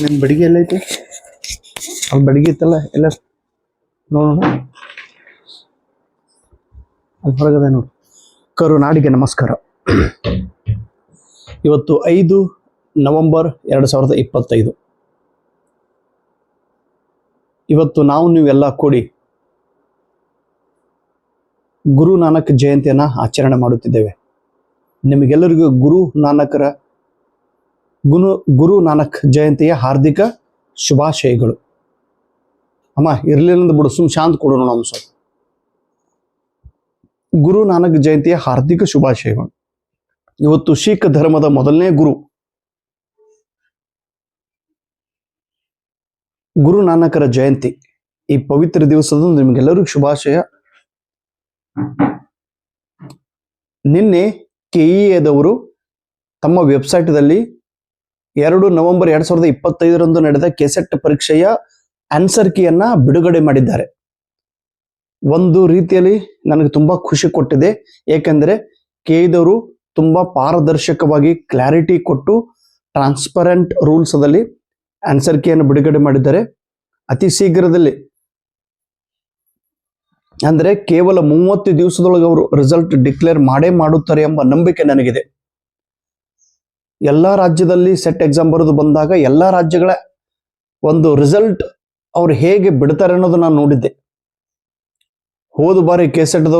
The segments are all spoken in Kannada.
ನಿನ್ ಬಡಿಗೆ ಎಲ್ಲೈತಿ ಅಲ್ಲಿ ಬಡಿಗೆ ಇತ್ತಲ್ಲ, ಎಲ್ಲ ನೋಡೋಣ. ಅಲ್ಲಿ ಹೊರಗದೆ ನೋಡು. ಕರುನಾಡಿಗೆ ನಮಸ್ಕಾರ. ಇವತ್ತು ಐದು ನವೆಂಬರ್ ಎರಡು ಸಾವಿರದ ಇಪ್ಪತ್ತೈದು. ಇವತ್ತು ನಾವು ನೀವೆಲ್ಲ ಕೂಡಿ ಗುರು ನಾನಕ್ ಜಯಂತಿಯನ್ನ ಆಚರಣೆ ಮಾಡುತ್ತಿದ್ದೇವೆ. ನಿಮಗೆಲ್ಲರಿಗೂ ಗುರು ನಾನಕರ ಗುರು ಗುರು ನಾನಕ್ ಜಯಂತಿಯ ಹಾರ್ದಿಕ ಶುಭಾಶಯಗಳು. ಅಮ್ಮ ಇರಲಿಲ್ಲ ಬಿಡು ಸುಮ್ ಶಾಂತ ಕೊಡೋಣ ನಮ್ಮ ಸ್ವಲ್ಪ. ಗುರು ನಾನಕ್ ಜಯಂತಿಯ ಹಾರ್ದಿಕ ಶುಭಾಶಯಗಳು. ಇವತ್ತು ಶಿಖ್ ಧರ್ಮದ ಮೊದಲನೇ ಗುರು. ಗುರು ನಾನಕರ ಜಯಂತಿ. ಈ ಪವಿತ್ರ ದಿವಸದಂದು ನಿಮಗೆಲ್ಲರಿಗೂ ಶುಭಾಶಯ. ನಿನ್ನೆ ಕೆಇಎದವರು ತಮ್ಮ ವೆಬ್ಸೈಟ್ದಲ್ಲಿ ಎರಡು ನವೆಂಬರ್ ಎರಡ್ ಸಾವಿರದ ಇಪ್ಪತ್ತೈದರಂದು ನಡೆದ ಕೆಸೆಟ್ ಪರೀಕ್ಷೆಯ ಆನ್ಸರ್ ಕೀಯನ್ನ ಬಿಡುಗಡೆ ಮಾಡಿದ್ದಾರೆ. ಒಂದು ರೀತಿಯಲ್ಲಿ ನನಗೆ ತುಂಬಾ ಖುಷಿ ಕೊಟ್ಟಿದೆ. ಏಕೆಂದರೆ ಕೇದವರು ತುಂಬಾ ಪಾರದರ್ಶಕವಾಗಿ ಕ್ಲಾರಿಟಿ ಕೊಟ್ಟು ಟ್ರಾನ್ಸ್ಪರೆಂಟ್ ರೂಲ್ಸ್ ಅಲ್ಲಿ ಆನ್ಸರ್ ಕೀಯನ್ನು ಬಿಡುಗಡೆ ಮಾಡಿದ್ದಾರೆ. ಅತಿ ಶೀಘ್ರದಲ್ಲಿ ಅಂದರೆ ಕೇವಲ ಮೂವತ್ತು ದಿವಸದೊಳಗೆ ಅವರು ರಿಸಲ್ಟ್ ಡಿಕ್ಲೇರ್ ಮಾಡೇ ಮಾಡುತ್ತಾರೆ ಎಂಬ ನಂಬಿಕೆ ನನಗಿದೆ. ಎಲ್ಲಾ ರಾಜ್ಯದಲ್ಲಿ ಸೆಟ್ ಎಕ್ಸಾಮ್ ಬರೆದು ಬಂದಾಗ ಎಲ್ಲಾ ರಾಜ್ಯಗಳ ಒಂದು ರಿಸಲ್ಟ್ ಅವ್ರು ಹೇಗೆ ಬಿಡ್ತಾರೆ ಅನ್ನೋದು ನಾನು ನೋಡಿದ್ದೆ. ಹೋದ ಬಾರಿ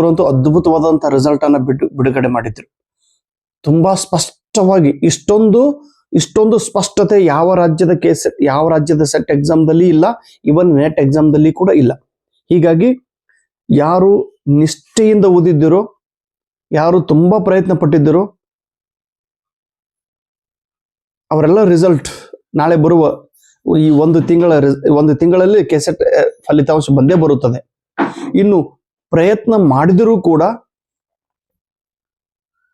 ಅಂತೂ ಅದ್ಭುತವಾದಂತಹ ರಿಸಲ್ಟ್ ಅನ್ನ ಬಿಡು, ಬಿಡುಗಡೆ ಮಾಡಿದ್ರು. ತುಂಬಾ ಸ್ಪಷ್ಟವಾಗಿ ಇಷ್ಟೊಂದು ಇಷ್ಟೊಂದು ಸ್ಪಷ್ಟತೆ ಯಾವ ರಾಜ್ಯದ ಕೇಸ್, ಯಾವ ರಾಜ್ಯದ ಸೆಟ್ ಎಕ್ಸಾಮ್ದಲ್ಲಿ ಇಲ್ಲ ಇವನ್ ನೆಟ್ ಎಕ್ಸಾಮ್ದಲ್ಲಿ ಕೂಡ ಇಲ್ಲ. ಹೀಗಾಗಿ ಯಾರು ನಿಷ್ಠೆಯಿಂದ ಓದಿದ್ದಿರೋ, ಯಾರು ತುಂಬಾ ಪ್ರಯತ್ನ ಪಟ್ಟಿದ್ದೀರೋ ಅವರೆಲ್ಲ ರಿಸಲ್ಟ್ ನಾಳೆ ಬರುವ ಈ ಒಂದು ತಿಂಗಳ ಒಂದು ತಿಂಗಳಲ್ಲಿ ಕೆಸೆಟ್ ಫಲಿತಾಂಶ ಬಂದೇ ಬರುತ್ತದೆ. ಇನ್ನು ಪ್ರಯತ್ನ ಮಾಡಿದರೂ ಕೂಡ,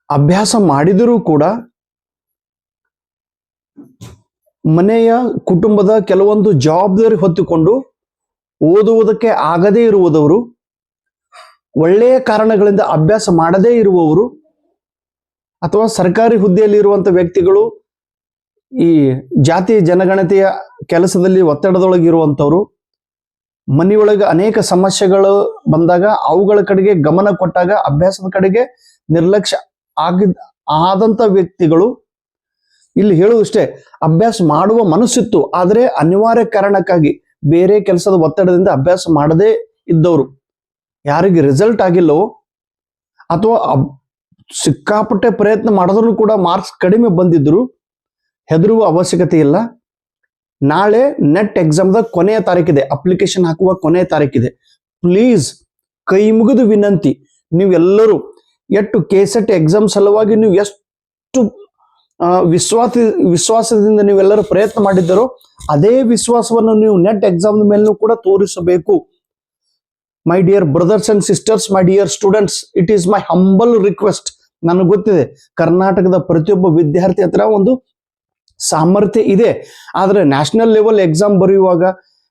ಅಭ್ಯಾಸ ಮಾಡಿದರೂ ಕೂಡ, ಮನೆಯ ಕುಟುಂಬದ ಕೆಲವೊಂದು ಜವಾಬ್ದಾರಿ ಹೊತ್ತುಕೊಂಡು ಓದುವುದಕ್ಕೆ ಆಗದೇ ಇರುವುದವರು, ಒಳ್ಳೆಯ ಕಾರಣಗಳಿಂದ ಅಭ್ಯಾಸ ಮಾಡದೇ ಇರುವವರು ಅಥವಾ ಸರ್ಕಾರಿ ಹುದ್ದೆಯಲ್ಲಿ ಇರುವಂಥ ವ್ಯಕ್ತಿಗಳು ಈ ಜಾತಿ ಜನಗಣತಿಯ ಕೆಲಸದಲ್ಲಿ ಒತ್ತಡದೊಳಗಿರುವಂಥವ್ರು, ಮನೆಯೊಳಗೆ ಅನೇಕ ಸಮಸ್ಯೆಗಳು ಬಂದಾಗ ಅವುಗಳ ಕಡೆಗೆ ಗಮನ ಕೊಟ್ಟಾಗ ಅಭ್ಯಾಸದ ಕಡೆಗೆ ನಿರ್ಲಕ್ಷ್ಯ ಆಗಿದ್ ಆದಂತ ವ್ಯಕ್ತಿಗಳು ಇಲ್ಲಿ ಹೇಳುವುದಷ್ಟೇ ಅಭ್ಯಾಸ ಮಾಡುವ ಮನಸ್ಸಿತ್ತು, ಆದರೆ ಅನಿವಾರ್ಯ ಕಾರಣಕ್ಕಾಗಿ ಬೇರೆ ಕೆಲಸದ ಒತ್ತಡದಿಂದ ಅಭ್ಯಾಸ ಮಾಡದೇ ಇದ್ದವರು. ಯಾರಿಗೆ ರಿಸಲ್ಟ್ ಆಗಿಲ್ಲವೋ, ಅಥವಾ ಸಿಕ್ಕಾಪಟ್ಟೆ ಪ್ರಯತ್ನ ಮಾಡಿದ್ರು ಕೂಡ ಮಾರ್ಕ್ಸ್ ಕಡಿಮೆ ಬಂದಿದ್ರು ಹೆದರುವ ಅವಶ್ಯಕತೆ ಇಲ್ಲ. ನಾಳೆ ನೆಟ್ ಎಕ್ಸಾಮ್ದ ಕೊನೆಯ ತಾರೀಕಿದೆ. ಅಪ್ಲಿಕೇಶನ್ ಹಾಕುವ ಕೊನೆಯ ತಾರೀಕಿದೆ. ಪ್ಲೀಸ್ ಕೈ ಮುಗಿದು ವಿನಂತಿ. ನೀವೆಲ್ಲರೂ ಎಷ್ಟು ಕೆಸೆಟ್ ಎಕ್ಸಾಮ್ ಸಲುವಾಗಿ ನೀವು ಎಷ್ಟು ವಿಶ್ವಾಸ, ವಿಶ್ವಾಸದಿಂದ ನೀವೆಲ್ಲರೂ ಪ್ರಯತ್ನ ಮಾಡಿದ್ದರೋ ಅದೇ ವಿಶ್ವಾಸವನ್ನು ನೀವು ನೆಟ್ ಎಕ್ಸಾಮ್ ಮೇಲೂ ಕೂಡ ತೋರಿಸಬೇಕು. My dear brothers and sisters my dear students it is my humble request ನನಗೆ ಗೊತ್ತಿದೆ, ಕರ್ನಾಟಕದ ಪ್ರತಿಯೊಬ್ಬ ವಿದ್ಯಾರ್ಥಿ ಹತ್ರ ಒಂದು ಸಾಮರ್ಥ್ಯ ಇದೆ. ಆದರೆ ನ್ಯಾಷನಲ್ ಲೆವೆಲ್ ಎಕ್ಸಾಮ್ ಬರೆಯುವಾಗ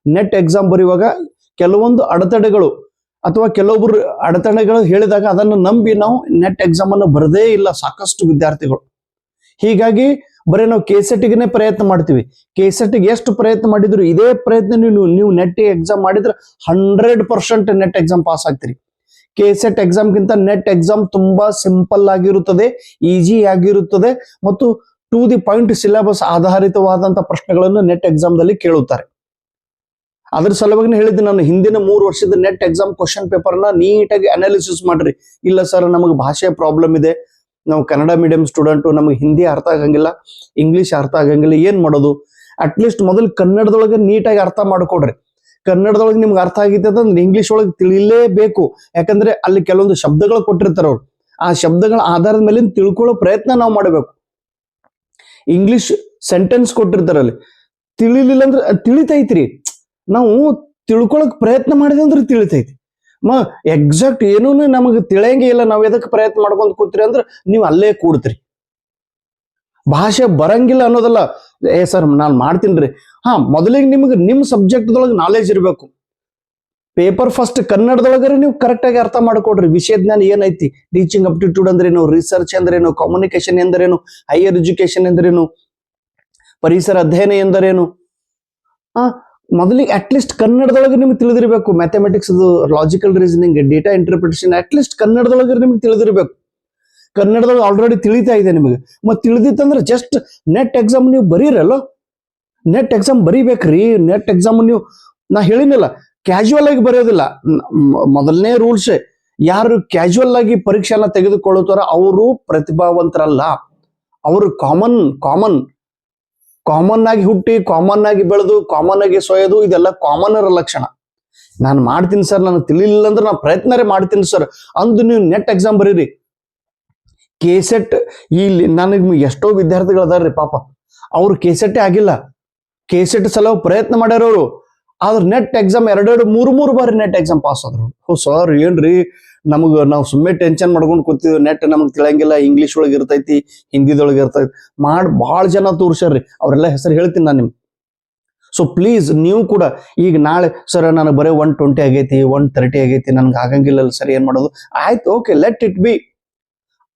ನೆಟ್ ಎಕ್ಸಾಮ್ ಬರೆಯುವಾಗ ಕೆಲವೊಂದು ಅಡೆತಡೆಗಳು ಅಥವಾ ಕೆಲವೊಬ್ಬರು ಅಡೆತಡೆಗಳು ಹೇಳಿದಾಗ ಅದನ್ನು ನಂಬಿ ನಾವು ನೆಟ್ ಎಕ್ಸಾಮ್ ಅನ್ನು ಬರದೇ ಇಲ್ಲ ಸಾಕಷ್ಟು ವಿದ್ಯಾರ್ಥಿಗಳು. ಹೀಗಾಗಿ ಬರೀ ನಾವು ಕೆಸೆಟ್ಗೆ ಪ್ರಯತ್ನ ಮಾಡ್ತೀವಿ. ಕೆಸೆಟ್ಗೆ ಎಷ್ಟು ಪ್ರಯತ್ನ ಮಾಡಿದ್ರು ಇದೇ ಪ್ರಯತ್ನ ನೀವು ನೀವು ನೆಟ್ ಎಕ್ಸಾಮ್ ಮಾಡಿದ್ರೆ hundred percent NET exam pass ಆಗ್ತೀರಿ. KSET ಎಕ್ಸಾಮ್ಗಿಂತ ನೆಟ್ ಎಕ್ಸಾಮ್ ತುಂಬಾ ಸಿಂಪಲ್ ಆಗಿರುತ್ತದೆ ಈಸಿ ಆಗಿರುತ್ತದೆ ಮತ್ತು ಟು ದಿ ಪಾಯಿಂಟ್ ಸಿಲೆಬಸ್ ಆಧಾರಿತವಾದಂತಹ ಪ್ರಶ್ನೆಗಳನ್ನು ನೆಟ್ ಎಕ್ಸಾಮ್ ದಲ್ಲಿ ಕೇಳುತ್ತಾರೆ. ಅದ್ರ ಸಲುವಾಗಿ ಹೇಳಿದ್ದೆ ನಾನು ಹಿಂದಿನ ಮೂರು ವರ್ಷದ ನೆಟ್ ಎಕ್ಸಾಮ್ ಕ್ವಶನ್ ಪೇಪರ್ನ ನೀಟಾಗಿ ಅನಾಲಿಸಿಸ್ ಮಾಡ್ರಿ. ಇಲ್ಲ ಸರ್, ನಮಗೆ ಭಾಷೆ ಪ್ರಾಬ್ಲಮ್ ಇದೆ. ನಾವು ಕನ್ನಡ ಮೀಡಿಯಂ ಸ್ಟೂಡೆಂಟು, ನಮಗೆ ಹಿಂದಿ ಅರ್ಥ ಆಗಂಗಿಲ್ಲ, ಇಂಗ್ಲಿಷ್ ಅರ್ಥ ಆಗಂಗಿಲ್ಲ, ಏನ್ ಮಾಡೋದು? ಅಟ್ಲೀಸ್ಟ್ ಮೊದಲು ಕನ್ನಡದೊಳಗೆ ನೀಟಾಗಿ ಅರ್ಥ ಮಾಡ್ಕೊಡ್ರಿ. ಕನ್ನಡದೊಳಗೆ ನಿಮ್ಗೆ ಅರ್ಥ ಆಗಿತ್ತು ಅಂದ್ರೆ ಇಂಗ್ಲಿಷ್ ಒಳಗೆ ತಿಳಿಲೇಬೇಕು. ಯಾಕಂದ್ರೆ ಅಲ್ಲಿ ಕೆಲವೊಂದು ಶಬ್ದಗಳು ಕೊಟ್ಟಿರ್ತಾರೆ ಅವ್ರು. ಆ ಶಬ್ದಗಳ ಆಧಾರದ ಮೇಲೆ ತಿಳ್ಕೊಳ್ಳೋ ಪ್ರಯತ್ನ ನಾವು ಮಾಡಬೇಕು. ಇಂಗ್ಲಿಷ್ ಸೆಂಟೆನ್ಸ್ ಕೊಟ್ಟಿರ್ತಾರಲ್ಲಿ. ತಿಳಿಲಿಲ್ಲ ಅಂದ್ರೆ ಅದ್ ತಿಳಿತೈತ್ರಿ. ನಾವು ತಿಳ್ಕೊಳಕ್ ಪ್ರಯತ್ನ ಮಾಡಿದೆ ಅಂದ್ರೆ ತಿಳಿತೈತಿ. ಮ ಎಕ್ಸಾಕ್ಟ್ ಏನೂ ನಮಗೆ ತಿಳಿಯಂಗೆ ಇಲ್ಲ, ನಾವು ಎದಕ್ಕೆ ಪ್ರಯತ್ನ ಮಾಡ್ಕೊಂಡು ಕೂತ್ರಿ ಅಂದ್ರೆ ನೀವು ಅಲ್ಲೇ ಕೂಡ್ತ್ರಿ. ಭಾಷೆ ಬರಂಗಿಲ್ಲ ಅನ್ನೋದಲ್ಲ, ಏ ಸರ್ ನಾನು ಮಾಡ್ತೀನಿ ಹಾ, ಮೊದಲಿಗೆ ನಿಮಗೆ ನಿಮ್ಮ ಸಬ್ಜೆಕ್ಟ್ದೊಳಗೆ ನಾಲೆಜ್ ಇರಬೇಕು. ಪೇಪರ್ ಫಸ್ಟ್ ಕನ್ನಡದೊಳಗರೆ ನೀವು ಕರೆಕ್ಟಾಗಿ ಅರ್ಥ ಮಾಡ್ಕೊಡ್ರಿ. ವಿಷಯ ಜ್ಞಾನ ಏನೈತಿ? ಟೀಚಿಂಗ್ ಅಪ್ಟಿಟ್ಯೂಡ್ ಅಂದ್ರೇನು? ರಿಸರ್ಚ್ ಅಂದ್ರೇನು? ಕಮ್ಯುನಿಕೇಶನ್ ಎಂದರೇನು? ಹೈಯರ್ ಎಜುಕೇಶನ್ ಎಂದರೇನು? ಪರಿಸರ ಅಧ್ಯಯನ ಎಂದರೇನು? ಮೊದಲಿಗೆ ಅಟ್ ಲೀಸ್ಟ್ ಕನ್ನಡದೊಳಗೆ ನಿಮ್ಗೆ ತಿಳಿದಿರಬೇಕು. Mathematics logical reasoning data interpretation at least ಕನ್ನಡದೊಳಗೆ ನಿಮ್ಗೆ ತಿಳಿದಿರಬೇಕು. ಕನ್ನಡದೊಳಗೆ ಆಲ್ರೆಡಿ ತಿಳಿತಾ ಇದೆ ನಿಮಗೆ. ಮತ್ತೆ ತಿಳಿದಿತ್ತಂದ್ರೆ ಜಸ್ಟ್ ನೆಟ್ ಎಕ್ಸಾಮ್ ನೀವು ಬರೀರಲ್ಲ? ನೆಟ್ ಎಕ್ಸಾಮ್ ಬರೀಬೇಕ್ರಿ. ನೆಟ್ ಎಕ್ಸಾಮ್ ನೀವು, ನಾ ಹೇಳಿನಲ್ಲ ಕ್ಯಾಶುವಲ್ ಆಗಿ ಬರೆಯೋದಿಲ್ಲ. ಮೊದಲನೇ ರೂಲ್ಸ್ ಯಾರು ಕ್ಯಾಶುವಲ್ ಆಗಿ ಪರೀಕ್ಷೆನ ತೆಗೆದುಕೊಳ್ಳುತ್ತಾರ ಅವರು ಪ್ರತಿಭಾವಂತರಲ್ಲ. ಅವರು ಕಾಮನ್ ಕಾಮನ್ ಕಾಮನ್ ಆಗಿ ಹುಟ್ಟಿ ಕಾಮನ್ ಆಗಿ ಬೆಳೆದು ಕಾಮನ್ ಆಗಿ ಸೊಯೋದು, ಇದೆಲ್ಲ ಕಾಮನರ ಲಕ್ಷಣ. ನಾನು ಮಾಡ್ತೀನಿ ಸರ್ ನನಗೆ ತಿಳಿಲಿಲ್ಲ ಅಂದ್ರೆ ನಾನು ಪ್ರಯತ್ನರೇ ಮಾಡ್ತೀನಿ ಸರ್ ಅಂದು ನೀವು ನೆಟ್ ಎಕ್ಸಾಮ್ ಬರೀರಿ. ಕೆಸೆಟ್ ಇಲ್ಲಿ ನನಗೆ ಎಷ್ಟೋ ವಿದ್ಯಾರ್ಥಿಗಳು ಅದಾರ್ರಿ ಪಾಪ. ಅವ್ರು ಕೆಸೆಟ್ಟೇ ಆಗಿಲ್ಲ. ಕೆಸೆಟ್ ಸಲ ಪ್ರಯತ್ನ ಮಾಡ್ಯಾರ ಅವರು ಆದ್ರೆ ನೆಟ್ ಎಕ್ಸಾಮ್ ಎರಡೆರಡು, ಮೂರು ಮೂರು ಬಾರಿ ನೆಟ್ ಎಕ್ಸಾಮ್ ಪಾಸ್ ಆದ್ರು. ಓ ಸರ್ ಏನ್ರಿ? ನಮಗೆ ನಾವು ಸುಮ್ಮನೆ ಟೆನ್ಷನ್ ಮಾಡ್ಕೊಂಡು ಕೂತಿದ್ವಿ. ನೆಟ್ ನಮಗೆ ತಿಳಂಗಿಲ್ಲ ಇಂಗ್ಲಿಷ್ ಒಳಗೆ ಇರ್ತೈತಿ, ಹಿಂದಿದೊಳಗೆ ಇರ್ತೈತಿ. ಮಾಡಿ ಭಾಳ ಜನ ತೋರ್ಸ್ಯಾರ್ರಿ. ಅವರೆಲ್ಲ ಹೆಸರು ಹೇಳ್ತೀನಿ ನಾನು ನಿಮ್ಗೆ. ಸೊ ಪ್ಲೀಸ್ ನೀವು ಕೂಡ ಈಗ ನಾಳೆ, ಸರ್, ನನಗೆ ಬರೀ ಒನ್ ಟ್ವೆಂಟಿ ಆಗೈತಿ ಒನ್ ತರ್ಟಿ ಆಗೈತಿ, ನನ್ಗೆ ಆಗಂಗಿಲ್ಲ ಸರ್ ಏನ್ ಮಾಡೋದು? ಆಯ್ತು ಓಕೆ ಲೆಟ್ ಇಟ್ ಬಿ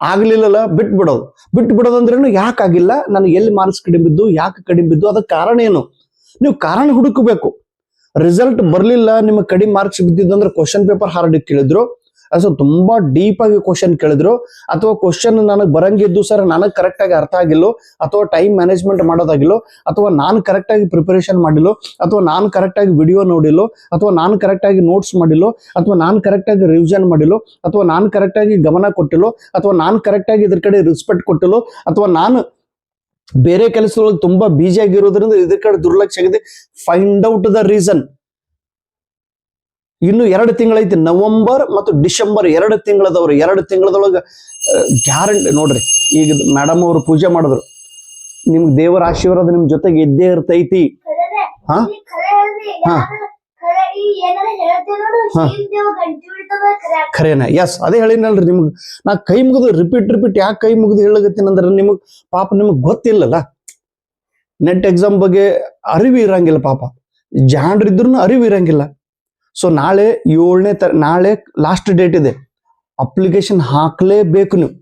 ಆಗ್ಲಿಲ್ಲಲ್ಲ ಬಿಟ್ಟು ಬಿಡೋದು ಬಿಟ್ಟು ಬಿಡೋದು ಅಂದ್ರೇನು ಯಾಕೆ ಆಗಿಲ್ಲ? ನನಗೆ ಎಲ್ಲಿ ಮಾರ್ಕ್ಸ್ ಕಡಿಮೆ ಬಿದ್ದು, ಯಾಕೆ ಕಡಿಮೆ ಬಿದ್ದು ಅದಕ್ಕೆ ಕಾರಣ ಏನು? ನೀವು ಕಾರಣ ಹುಡುಕಬೇಕು. ರಿಸಲ್ಟ್ ಬರಲಿಲ್ಲ, ನಿಮಗೆ ಕಡಿಮೆ ಮಾರ್ಕ್ಸ್ ಬಿದ್ದಿದ್ದು ಅಂದ್ರೆ ಕ್ವಶನ್ ಪೇಪರ್ ಹಾರ್ಡ್ ಕೇಳಿದ್ರು. ಅದು ತುಂಬಾ ಡೀಪ್ ಆಗಿ ಕ್ವಶನ್ ಕೇಳಿದ್ರು. ಅಥವಾ ಕ್ವಶನ್ ನನಗೆ ಬರಂಗಿದ್ದು ಸರ್ ನನಗೆ ಕರೆಕ್ಟ್ ಆಗಿ ಅರ್ಥ ಆಗಿಲ್ಲೋ. ಅಥವಾ ಟೈಮ್ ಮ್ಯಾನೇಜ್ಮೆಂಟ್ ಮಾಡೋದಾಗಿಲ್ಲೋ. ಅಥವಾ ನಾನು ಕರೆಕ್ಟ್ ಆಗಿ ಪ್ರಿಪರೇಷನ್ ಮಾಡಿಲ್ಲೋ. ಅಥವಾ ನಾನು ಕರೆಕ್ಟ್ ಆಗಿ ವಿಡಿಯೋ ನೋಡಿಲ್ಲೋ. ಅಥವಾ ನಾನು ಕರೆಕ್ಟ್ ಆಗಿ ನೋಟ್ಸ್ ಮಾಡಿಲ್ಲೋ. ಅಥವಾ ನಾನು ಕರೆಕ್ಟ್ ಆಗಿ ರಿವಿಷನ್ ಮಾಡಿಲ್ಲೋ. ಅಥವಾ ನಾನು ಕರೆಕ್ಟ್ ಆಗಿ ಗಮನ ಕೊಟ್ಟಿಲ್ಲೋ. ಅಥವಾ ನಾನು ಕರೆಕ್ಟ್ ಆಗಿ ಇದ್ರ ಕಡೆ ರೆಸ್ಪೆಕ್ಟ್ ಕೊಟ್ಟಿಲ್ಲೋ. ಅಥವಾ ನಾನು ಬೇರೆ ಕೆಲಸದೊಳಗೆ ತುಂಬಾ ಬೀಜ ಆಗಿರೋದ್ರಿಂದ ಇದ್ರ ಕಡೆ ದುರ್ಲಕ್ಷ್ಯ ಆಗಿದೆ ಫೈಂಡ್ ಔಟ್ ದ ರೀಸನ್ ಇನ್ನು ಎರಡು ತಿಂಗಳೈತಿ ನವೆಂಬರ್ ಮತ್ತು ಡಿಸೆಂಬರ್ ಎರಡು ತಿಂಗಳದವ್ರು ಎರಡು ತಿಂಗಳದೊಳಗೆ ಗ್ಯಾರಂಟಿ ನೋಡ್ರಿ ಈಗ ಮೇಡಮ್ ಅವರು ಪೂಜೆ ಮಾಡಿದ್ರು ನಿಮ್ಗೆ ದೇವರ ಆಶೀರ್ವಾದ ನಿಮ್ ಜೊತೆಗೆ ಇದ್ದೇ ಇರ್ತೈತಿ. ಹಾ? ಹಾ. ಖರೇನ ಎಸ್ ಅದೇ ಹೇಳಿನಲ್ರಿ ನಿಮ್ಗೆ. ನಾ ಕೈ ಮುಗಿದು ರಿಪೀಟ್ ರಿಪೀಟ್ ಯಾಕೆ ಕೈ ಮುಗಿದು ಹೇಳಗತ್ತೀನಿ ಅಂದ್ರೆ ನಿಮಗೆ ಪಾಪ ನಿಮಗೆ ಗೊತ್ತಿಲ್ಲಲ್ಲ? ನೆಟ್ ಎಕ್ಸಾಮ್ ಬಗ್ಗೆ ಅರಿವು ಇರಂಗಿಲ್ಲ ಪಾಪ. ಜಾಂಡ್ರಿದ್ರು ಅರಿವು ಇರಂಗಿಲ್ಲ. ಸೊ ನಾಳೆ ಏಳನೇ ತ ನಾಳೆ ಲಾಸ್ಟ್ ಡೇಟ್ ಇದೆ. ಅಪ್ಲಿಕೇಶನ್ ಹಾಕ್ಲೇಬೇಕು ನೀವು.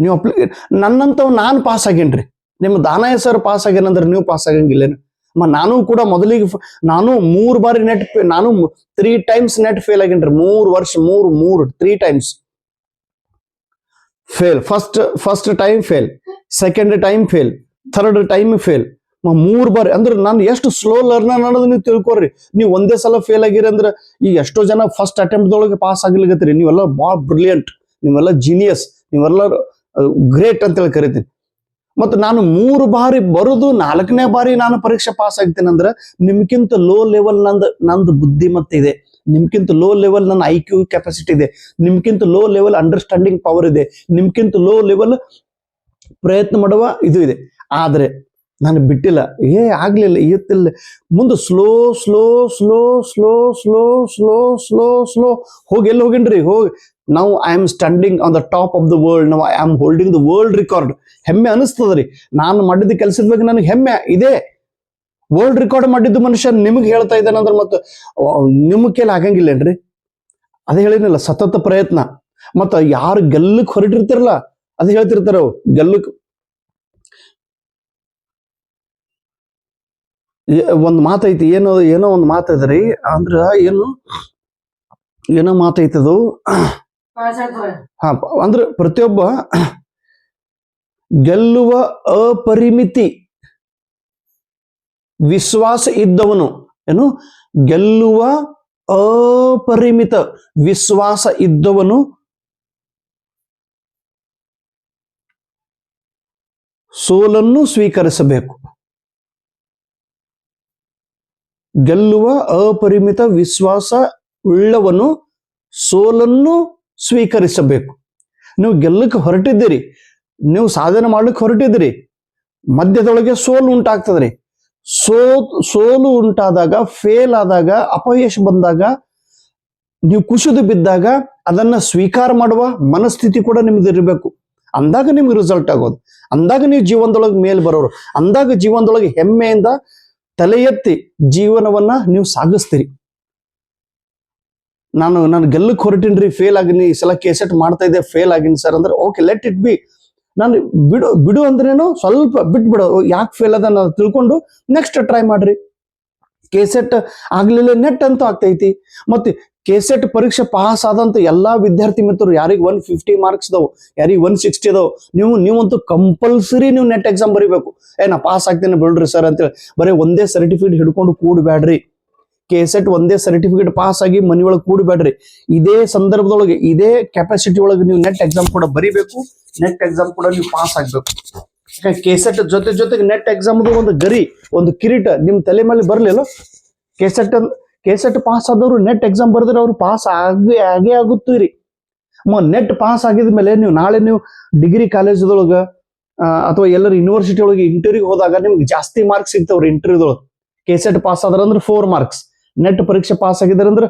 ನೀವು ಅಪ್ಲಿಕೇ ನನ್ನಂತವ್ ನಾನು ಪಾಸ್ ಆಗೇನ್ರಿ. ನಿಮ್ಮ ದಾನ ಹೆಸರು ಪಾಸ್ ಆಗ್ಯಾನಂದ್ರೆ ನೀವು ಪಾಸ್ ಆಗಂಗಿಲ್ಲೇನು? ನಾನು ಕೂಡ ಮೊದಲಿಗೆ ನಾನು ಮೂರು ಬಾರಿ ನೆಟ್ ನಾನು ತ್ರೀ ಟೈಮ್ಸ್ ನೆಟ್ ಫೇಲ್ ಆಗಿನ್ರಿ. ಮೂರು ವರ್ಷ, ಮೂರು ಮೂರು three times fail first first time fail second time fail third time fail ಮೂರು ಬಾರಿ. ಅಂದ್ರೆ ನಾನು ಎಷ್ಟು ಸ್ಲೋ ಲರ್ನರ್ ಅನ್ನೋದು ನೀವು ತಿಳ್ಕೊರಿ ನೀವು ಒಂದೇ ಸಲ ಫೇಲ್ ಆಗಿರಿ ಅಂದ್ರೆ ಈಗ ಎಷ್ಟೋ ಜನ ಫಸ್ಟ್ ಅಟೆಂಪ್ಟ್ ದೊಳಗೆ ಪಾಸ್ ಆಗ್ಲಿಕತ್ತೀರಿ. ನೀವೆಲ್ಲ ಬಾ ಬ್ರಿಲಿಯಂಟ್ ನೀವೆಲ್ಲ ಜೀನಿಯಸ್ ನೀವೆಲ್ಲ ಗ್ರೇಟ್ ಅಂತೇಳಿ ಕರಿತೀನಿ ಮತ್ತು ನಾನು ಮೂರು ಬಾರಿ ಬರುದು, ನಾಲ್ಕನೇ ಬಾರಿ ನಾನು ಪರೀಕ್ಷೆ ಪಾಸ್ ಆಗ್ತೀನಿ ಅಂದ್ರೆ ನಿಮ್ಗಿಂತ ಲೋ ಲೆವೆಲ್ ನಂದು ನಂದು ಬುದ್ಧಿಮತ್ತೆ ಇದೆ. ನಿಮ್ಗಿಂತ ಲೋ ಲೆವೆಲ್ ನನ್ನ ಐ ಕ್ಯೂ ಕೆಪಾಸಿಟಿ ಇದೆ. ನಿಮ್ಗಿಂತ ಲೋ ಲೆವೆಲ್ ಅಂಡರ್ಸ್ಟ್ಯಾಂಡಿಂಗ್ ಪವರ್ ಇದೆ. ನಿಮ್ಗಿಂತ ಲೋ ಲೆವೆಲ್ ಪ್ರಯತ್ನ ಮಾಡುವ ಇದು ಇದೆ. ಆದ್ರೆ ನಾನು ಬಿಟ್ಟಿಲ್ಲ. ಏ, ಆಗ್ಲಿಲ್ಲ ಇವತ್ತಿಲ್ಲ ಮುಂದೆ slow slow slow slow slow slow slow slow ಹೋಗಿ ಎಲ್ಲಿ ಹೋಗಿನ್ರಿ? ಹೋಗಿ ನಾವು I am standing on the top of the world ನಾವು I am holding the world record ಹೆಮ್ಮೆ ಅನಿಸ್ತದ್ರಿ ನಾನು ಮಾಡಿದ ಕೆಲಸದ ಬಗ್ಗೆ ನನಗೆ ಹೆಮ್ಮೆ ಇದೆ. ವರ್ಲ್ಡ್ ರೆಕಾರ್ಡ್ ಮಾಡಿದ್ದು ಮನುಷ್ಯ ನಿಮಗೆ ಹೇಳ್ತಾ ಇದ್ದಾನೆ ಅಂದ್ರೆ ಮತ್ತೆ ನಿಮ್ಮ ಕೈಲಿ ಆಗಂಗಿಲ್ಲೇನ್ರಿ ಅದೇ ಹೇಳಿನಲ್ಲ ಸತತ ಪ್ರಯತ್ನ. ಮತ್ತ ಯಾರು ಗೆಲ್ಲಕ್ಕೆ ಹೊರಟಿರ್ತಿರಲ್ಲ, ಅದು ಹೇಳ್ತಿರ್ತಾರ ಗೆಲ್ಲಕ್. ಒಂದ್ ಮಾತೈತಿ ಏನೋ ಏನೋ ಒಂದು ಮಾತೈತ್ರಿ ಅಂದ್ರ ಏನು, ಏನೋ ಮಾತೈತದು ಹಾ ಅಂದ್ರೆ ಪ್ರತಿಯೊಬ್ಬ ಗೆಲ್ಲುವ ಅಪರಿಮಿತಿ, ವಿಶ್ವಾಸ ಇದ್ದವನು, ಏನು? ಗೆಲ್ಲುವ ಅಪರಿಮಿತ ವಿಶ್ವಾಸ ಇದ್ದವನು ಸೋಲನ್ನು ಸ್ವೀಕರಿಸಬೇಕು. ಗೆಲ್ಲುವ ಅಪರಿಮಿತ ವಿಶ್ವಾಸ ಉಳ್ಳವನು ಸೋಲನ್ನು ಸ್ವೀಕರಿಸಬೇಕು. ನೀವು ಗೆಲ್ಲಕ್ಕೆ ಹೊರಟಿದ್ದೀರಿ, ನೀವು ಸಾಧನೆ ಮಾಡ್ಲಿಕ್ಕೆ ಹೊರಟಿದ್ದೀರಿ, ಮಧ್ಯದೊಳಗೆ ಸೋಲು ಉಂಟಾಗ್ತದ್ರಿ ಸೋ ಸೋಲು ಉಂಟಾದಾಗ ಫೇಲ್ ಆದಾಗ, ಅಪಯಶ ಬಂದಾಗ, ನೀವು ಕುಸಿದು ಬಿದ್ದಾಗ, ಅದನ್ನ ಸ್ವೀಕಾರ ಮಾಡುವ ಮನಸ್ಥಿತಿ ಕೂಡ ನಿಮ್ದು ಇರಬೇಕು. ಅಂದಾಗ ನಿಮ್ಗೆ ರಿಸಲ್ಟ್ ಆಗೋದು. ಅಂದಾಗ ನೀವು ಜೀವನದೊಳಗೆ ಮೇಲ್ ಬರೋರು. ಅಂದಾಗ ಜೀವನದೊಳಗೆ ಹೆಮ್ಮೆಯಿಂದ ತಲೆ ಎತ್ತಿ ಜೀವನವನ್ನ ನೀವು ಸಾಗಿಸ್ತೀರಿ. ನಾನು ನಾನು ಗೆಲ್ಲಕ್ಕೆ ಹೊರಟಿನ್ರಿ ಫೇಲ್ ಆಗಿನಿ, ಈ ಸಲ ಕೇಸೆಟ್ ಮಾಡ್ತಾ ಇದ್ದೆ ಫೇಲ್ ಆಗಿನಿ ಸರ್ ಅಂದ್ರೆ ಓಕೆ ಲೆಟ್ ಇಟ್ ಬಿ ನಾನು ಬಿಡು ಬಿಡು ಅಂದ್ರೇನು ಸ್ವಲ್ಪ ಬಿಟ್ಬಿಡು, ಯಾಕೆ ಫೇಲ್ ಅದ ನಾನು ತಿಳ್ಕೊಂಡು ನೆಕ್ಸ್ಟ್ ಟ್ರೈ ಮಾಡ್ರಿ. ಕೆಸೆಟ್ ಆಗ್ಲಿಲ್ಲ ನೆಟ್ ಅಂತೂ ಆಗ್ತೈತಿ. ಮತ್ತೆ ಕೆಸೆಟ್ ಪರೀಕ್ಷೆ ಪಾಸ್ ಆದಂತ ಎಲ್ಲಾ ವಿದ್ಯಾರ್ಥಿ ಮಿತ್ರರು, ಯಾರಿಗೆ ಒನ್ ಫಿಫ್ಟಿ ಮಾರ್ಕ್ಸ್ ಅದಾವ ಯಾರಿಗೆ ಒನ್ ಸಿಕ್ಸ್ಟಿ ಅದಾವ ನೀವು, ನೀವಂತೂ ಕಂಪಲ್ಸರಿ ನೀವು ನೆಟ್ ಎಕ್ಸಾಮ್ ಬರೀಬೇಕು. ಏನ ಪಾಸ್ ಆಗ್ತೇನೆ ಬಿಡ್ರಿ ಸರ್ ಅಂತೇಳಿ, ಬರೀ ಒಂದೇ ಸರ್ಟಿಫಿಕೇಟ್ ಹಿಡ್ಕೊಂಡು ಕೂಡಬೇಡ್ರಿ ಕೆಸೆಟ್ ಒಂದೇ ಸರ್ಟಿಫಿಕೇಟ್ ಪಾಸ್ ಆಗಿ ಮನೆಯೊಳಗೆ ಕೂಡಬೇಡ್ರಿ. ಇದೇ ಸಂದರ್ಭದೊಳಗೆ ಇದೇ ಕೆಪಾಸಿಟಿ ಒಳಗೆ ನೀವು ನೆಟ್ ಎಕ್ಸಾಮ್ ಕೂಡ ಬರೀಬೇಕು. ನೆಟ್ ಎಕ್ಸಾಮ್ ಕೂಡ ನೀವು ಪಾಸ್ ಆಗ್ಬೇಕು. ಕೆಸೆಟ್ ಜೊತೆ ಜೊತೆಗೆ ನೆಟ್ ಎಕ್ಸಾಮ್ದು ಒಂದು ಗರಿ, ಒಂದು ಕಿರೀಟ ನಿಮ್ ತಲೆ ಮೇಲೆ ಬರಲಿಲ್ಲ ಕೆಸೆಟ್ ಕೆಸೆಟ್ ಪಾಸ್ ಆದವರು ನೆಟ್ ಎಕ್ಸಾಮ್ ಬರೆದ್ರೆ ಅವ್ರು ಪಾಸ್ ಆಗಿ, ಆಗೇ ಆಗುತ್ತೀರಿ. ನೆಟ್ ಪಾಸ್ ಆಗಿದ ಮೇಲೆ ನೀವು ನಾಳೆ ನೀವು ಡಿಗ್ರಿ ಕಾಲೇಜದೊಳಗೆ ಅಥವಾ ಎಲ್ಲರ ಯೂನಿವರ್ಸಿಟಿ ಒಳಗೆ ಇಂಟರ್ವ್ಯೂಗೆ ಹೋದಾಗ ನಿಮ್ಗೆ ಜಾಸ್ತಿ ಮಾರ್ಕ್ಸ್ ಸಿಗ್ತಾವ್ರಿ ಇಂಟರ್ವ್ಯೂದೊಳಗೆ ಕೆಸೆಟ್ ಪಾಸ್ ಆದ್ರ ಅಂದ್ರೆ ಫೋರ್ ಮಾರ್ಕ್ಸ್ ನೆಟ್ ಪರೀಕ್ಷೆ ಪಾಸ್ ಆಗಿದ್ದಾರೆ ಅಂದ್ರೆ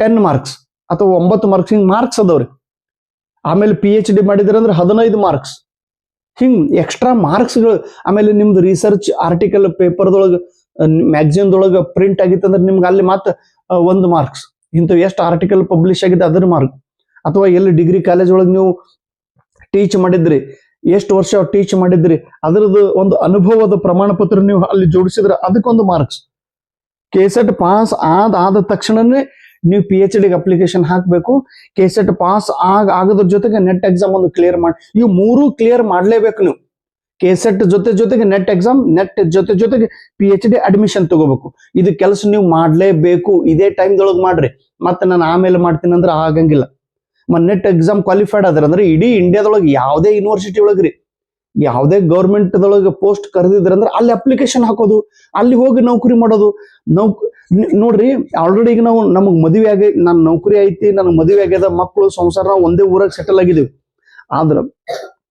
ಟೆನ್ ಮಾರ್ಕ್ಸ್ ಅಥವಾ ಒಂಬತ್ತು ಮಾರ್ಕ್ಸ್ ಹಿಂಗೆ ಮಾರ್ಕ್ಸ್ ಅದಾವ್ರಿ. ಆಮೇಲೆ ಪಿ ಎಚ್ ಡಿ ಮಾಡಿದ್ರೆ ಅಂದ್ರೆ ಹದಿನೈದು ಮಾರ್ಕ್ಸ್ ಹಿಂಗೆ ಎಕ್ಸ್ಟ್ರಾ ಮಾರ್ಕ್ಸ್ಗಳು ಆಮೇಲೆ ನಿಮ್ದು ರಿಸರ್ಚ್ ಆರ್ಟಿಕಲ್ ಪೇಪರ್ದೊಳಗೆ ಮ್ಯಾಗ್ಝಿನ್ದೊಳಗೆ ಪ್ರಿಂಟ್ ಆಗಿತ್ತಂದ್ರೆ ನಿಮ್ಗೆ ಅಲ್ಲಿ ಮಾತ್ರ ಒಂದು ಮಾರ್ಕ್ಸ್ ಇಂಥವು ಎಷ್ಟು ಆರ್ಟಿಕಲ್ ಪಬ್ಲಿಷ್ ಆಗಿದೆ ಅದ್ರ ಮಾರ್ಕ್ ಅಥವಾ ಎಲ್ಲಿ ಡಿಗ್ರಿ ಕಾಲೇಜ್ ಒಳಗೆ ನೀವು ಟೀಚ್ ಮಾಡಿದ್ರಿ, ಎಷ್ಟು ವರ್ಷ ಟೀಚ್ ಮಾಡಿದ್ರಿ, ಅದರದ್ದು ಒಂದು ಅನುಭವದ ಪ್ರಮಾಣ ಪತ್ರ ನೀವು ಅಲ್ಲಿ ಜೋಡಿಸಿದ್ರೆ ಅದಕ್ಕೊಂದು ಮಾರ್ಕ್ಸ್ ಕೆಸೆಟ್ ಪಾಸ್ ಆದ ಆದ ತಕ್ಷಣನೇ ನೀವು ಪಿ ಎಚ್ ಡಿಗೆ ಅಪ್ಲಿಕೇಶನ್ ಹಾಕಬೇಕು. ಕೆಸೆಟ್ ಪಾಸ್ ಆಗ ಆಗೋದ್ರ ಜೊತೆಗೆ ನೆಟ್ ಎಕ್ಸಾಮ್ ಒಂದು ಕ್ಲಿಯರ್ ಮಾಡಿ, ಇವು ಮೂರು ಕ್ಲಿಯರ್ ಮಾಡಲೇಬೇಕು ನೀವು. ಕೆಸೆಟ್ ಜೊತೆ ಜೊತೆಗೆ ನೆಟ್ ಎಕ್ಸಾಮ್ ನೆಟ್ ಜೊತೆ ಜೊತೆಗೆ ಪಿ ಎಚ್ ಡಿ ಅಡ್ಮಿಷನ್ ತಗೋಬೇಕು. ಇದು ಕೆಲಸ ನೀವು ಮಾಡಲೇಬೇಕು. ಇದೇ ಟೈಮ್ದೊಳಗೆ ಮಾಡ್ರಿ. ಮತ್ತೆ ನಾನು ಆಮೇಲೆ ಮಾಡ್ತೀನಿ ಅಂದ್ರೆ ಆಗಂಗಿಲ್ಲ. ಮತ್ತೆ ನೆಟ್ ಎಕ್ಸಾಮ್ ಕ್ವಾಲಿಫೈಡ್ ಆದ್ರೆ ಅಂದ್ರೆ ಇಡೀ ಇಂಡಿಯಾದೊಳಗೆ ಯಾವುದೇ ಯೂನಿವರ್ಸಿಟಿ ಒಳಗ್ರಿ. ಯಾವುದೇ ಗೌರ್ಮೆಂಟ್ದೊಳಗೆ ಪೋಸ್ಟ್ ಕರೆದಿದ್ರಂದ್ರೆ ಅಲ್ಲಿ ಅಪ್ಲಿಕೇಶನ್ ಹಾಕೋದು, ಅಲ್ಲಿ ಹೋಗಿ ನೌಕರಿ ಮಾಡೋದು. ನೌಕ್, ನೋಡ್ರಿ ಆಲ್ರೆಡಿ ಈಗ ನಾವು ನಮಗೆ ಮದುವೆ ಆಗಿ, ನಾನು ನೌಕರಿ ಐತಿ, ನನಗೆ ಮದುವೆ ಆಗ್ಯದ ಮಕ್ಕಳು ಸಂಸಾರ ನಾವು ಒಂದೇ ಊರಾಗ ಸೆಟಲ್ ಆಗಿದ್ದೀವಿ ಆದ್ರ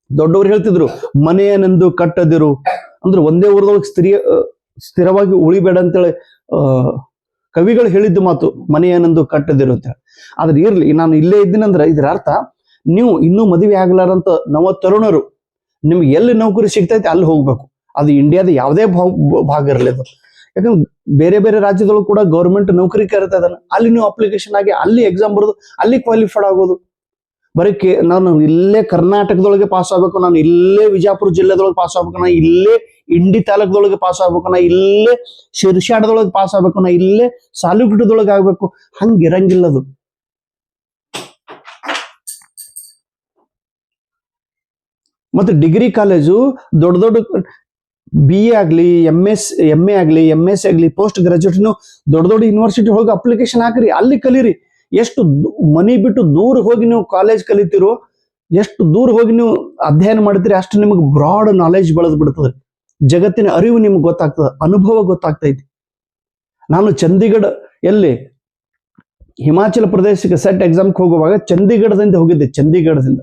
ದೊಡ್ಡವ್ರು ಹೇಳ್ತಿದ್ರು ಮನೆಯನೆಂದು ಕಟ್ಟದಿರು. ಅಂದ್ರೆ ಒಂದೇ ಊರದೊಳಗೆ ಸ್ತ್ರೀಯ ಸ್ಥಿರವಾಗಿ ಉಳಿಬೇಡ ಅಂತೇಳಿ ಕವಿಗಳು ಹೇಳಿದ್ದು ಮಾತು ಮನೆಯನೆಂದು ಕಟ್ಟದಿರು ಅಂತ ಹೇಳಿ. ಆದ್ರೆ ಇರ್ಲಿ, ನಾನು ಇಲ್ಲೇ ಇದ್ದೀನಂದ್ರೆ ಇದ್ರ ಅರ್ಥ ನೀವು ಇನ್ನೂ ಮದುವೆ ಆಗ್ಲಾರಂತ ನವ ತರುಣರು ನಿಮ್ಗೆ ಎಲ್ಲಿ ನೌಕರಿ ಸಿಗ್ತೈತೆ ಅಲ್ಲಿ ಹೋಗ್ಬೇಕು. ಅದು ಇಂಡಿಯಾದ ಯಾವುದೇ ಭಾಗ ಭಾಗ ಇರಲಿ ಅದು. ಯಾಕಂದ್ರೆ ಬೇರೆ ಬೇರೆ ರಾಜ್ಯದೊಳಗೆ ಕೂಡ ಗೌರ್ಮೆಂಟ್ ನೌಕರಿ ಕರಿತಾ ಇದ್ದಾನೆ. ಅಲ್ಲಿ ನೀವು ಅಪ್ಲಿಕೇಶನ್ ಆಗಿ ಅಲ್ಲಿ ಎಕ್ಸಾಮ್ ಬರೋದು ಅಲ್ಲಿ ಕ್ವಾಲಿಫೈಡ್ ಆಗೋದು. ಬರೀ ಕೆ, ನಾನು ಇಲ್ಲೇ ಕರ್ನಾಟಕದೊಳಗೆ ಪಾಸ್ ಆಗ್ಬೇಕು, ನಾನು ಇಲ್ಲೇ ವಿಜಾಪುರ ಜಿಲ್ಲೆದೊಳಗೆ ಪಾಸ್ ಆಗ್ಬೇಕು ನಾ ಇಲ್ಲೇ ಇಂಡಿ ತಾಲೂಕದೊಳಗೆ ಪಾಸ್ ಆಗ್ಬೇಕು ನಾ ಇಲ್ಲೇ ಶಿರ್ಷಾಡದೊಳಗೆ ಪಾಸ್ ಆಗ್ಬೇಕು ನಾ ಇಲ್ಲೇ ಸಾಲುಗುಡ್ಡದೊಳಗೆ ಆಗ್ಬೇಕು. ಹಂಗಿರಂಗಿಲ್ಲ ಅದು. ಮತ್ತೆ ಡಿಗ್ರಿ ಕಾಲೇಜು ದೊಡ್ಡ ದೊಡ್ಡ ಬಿ ಎ ಆಗಲಿ ಎಂ ಎಸ್ ಎಂ ಎ ಆಗಲಿ ಎಂ ಎಸ್ ಆಗಲಿ ಪೋಸ್ಟ್ ಗ್ರಾಜುಯೇಟ್ನು ದೊಡ್ಡ ದೊಡ್ಡ ಯೂನಿವರ್ಸಿಟಿ ಹೋಗಿ ಅಪ್ಲಿಕೇಶನ್ ಹಾಕ್ರಿ, ಅಲ್ಲಿ ಕಲೀರಿ. ಎಷ್ಟು ಮನಿ ಬಿಟ್ಟು ದೂರ ಹೋಗಿ ನೀವು ಕಾಲೇಜ್ ಕಲಿತಿರೋ, ಎಷ್ಟು ದೂರ ಹೋಗಿ ನೀವು ಅಧ್ಯಯನ ಮಾಡ್ತೀರಿ, ಅಷ್ಟು ನಿಮಗೆ ಬ್ರಾಡ್ ನಾಲೆಜ್ ಬೆಳೆದು ಬಿಡ್ತದೆ. ಜಗತ್ತಿನ ಅರಿವು ನಿಮ್ಗೆ ಗೊತ್ತಾಗ್ತದೆ, ಅನುಭವ ಗೊತ್ತಾಗ್ತೈತಿ. ನಾನು ಚಂಡೀಗಢ ಎಲ್ಲಿ ಹಿಮಾಚಲ ಪ್ರದೇಶಕ್ಕೆ ಸೆಟ್ ಎಕ್ಸಾಮ್ಗೆ ಹೋಗುವಾಗ ಚಂಡೀಗಢದಿಂದ ಹೋಗಿದ್ದೆ, ಚಂಡೀಗಢದಿಂದ.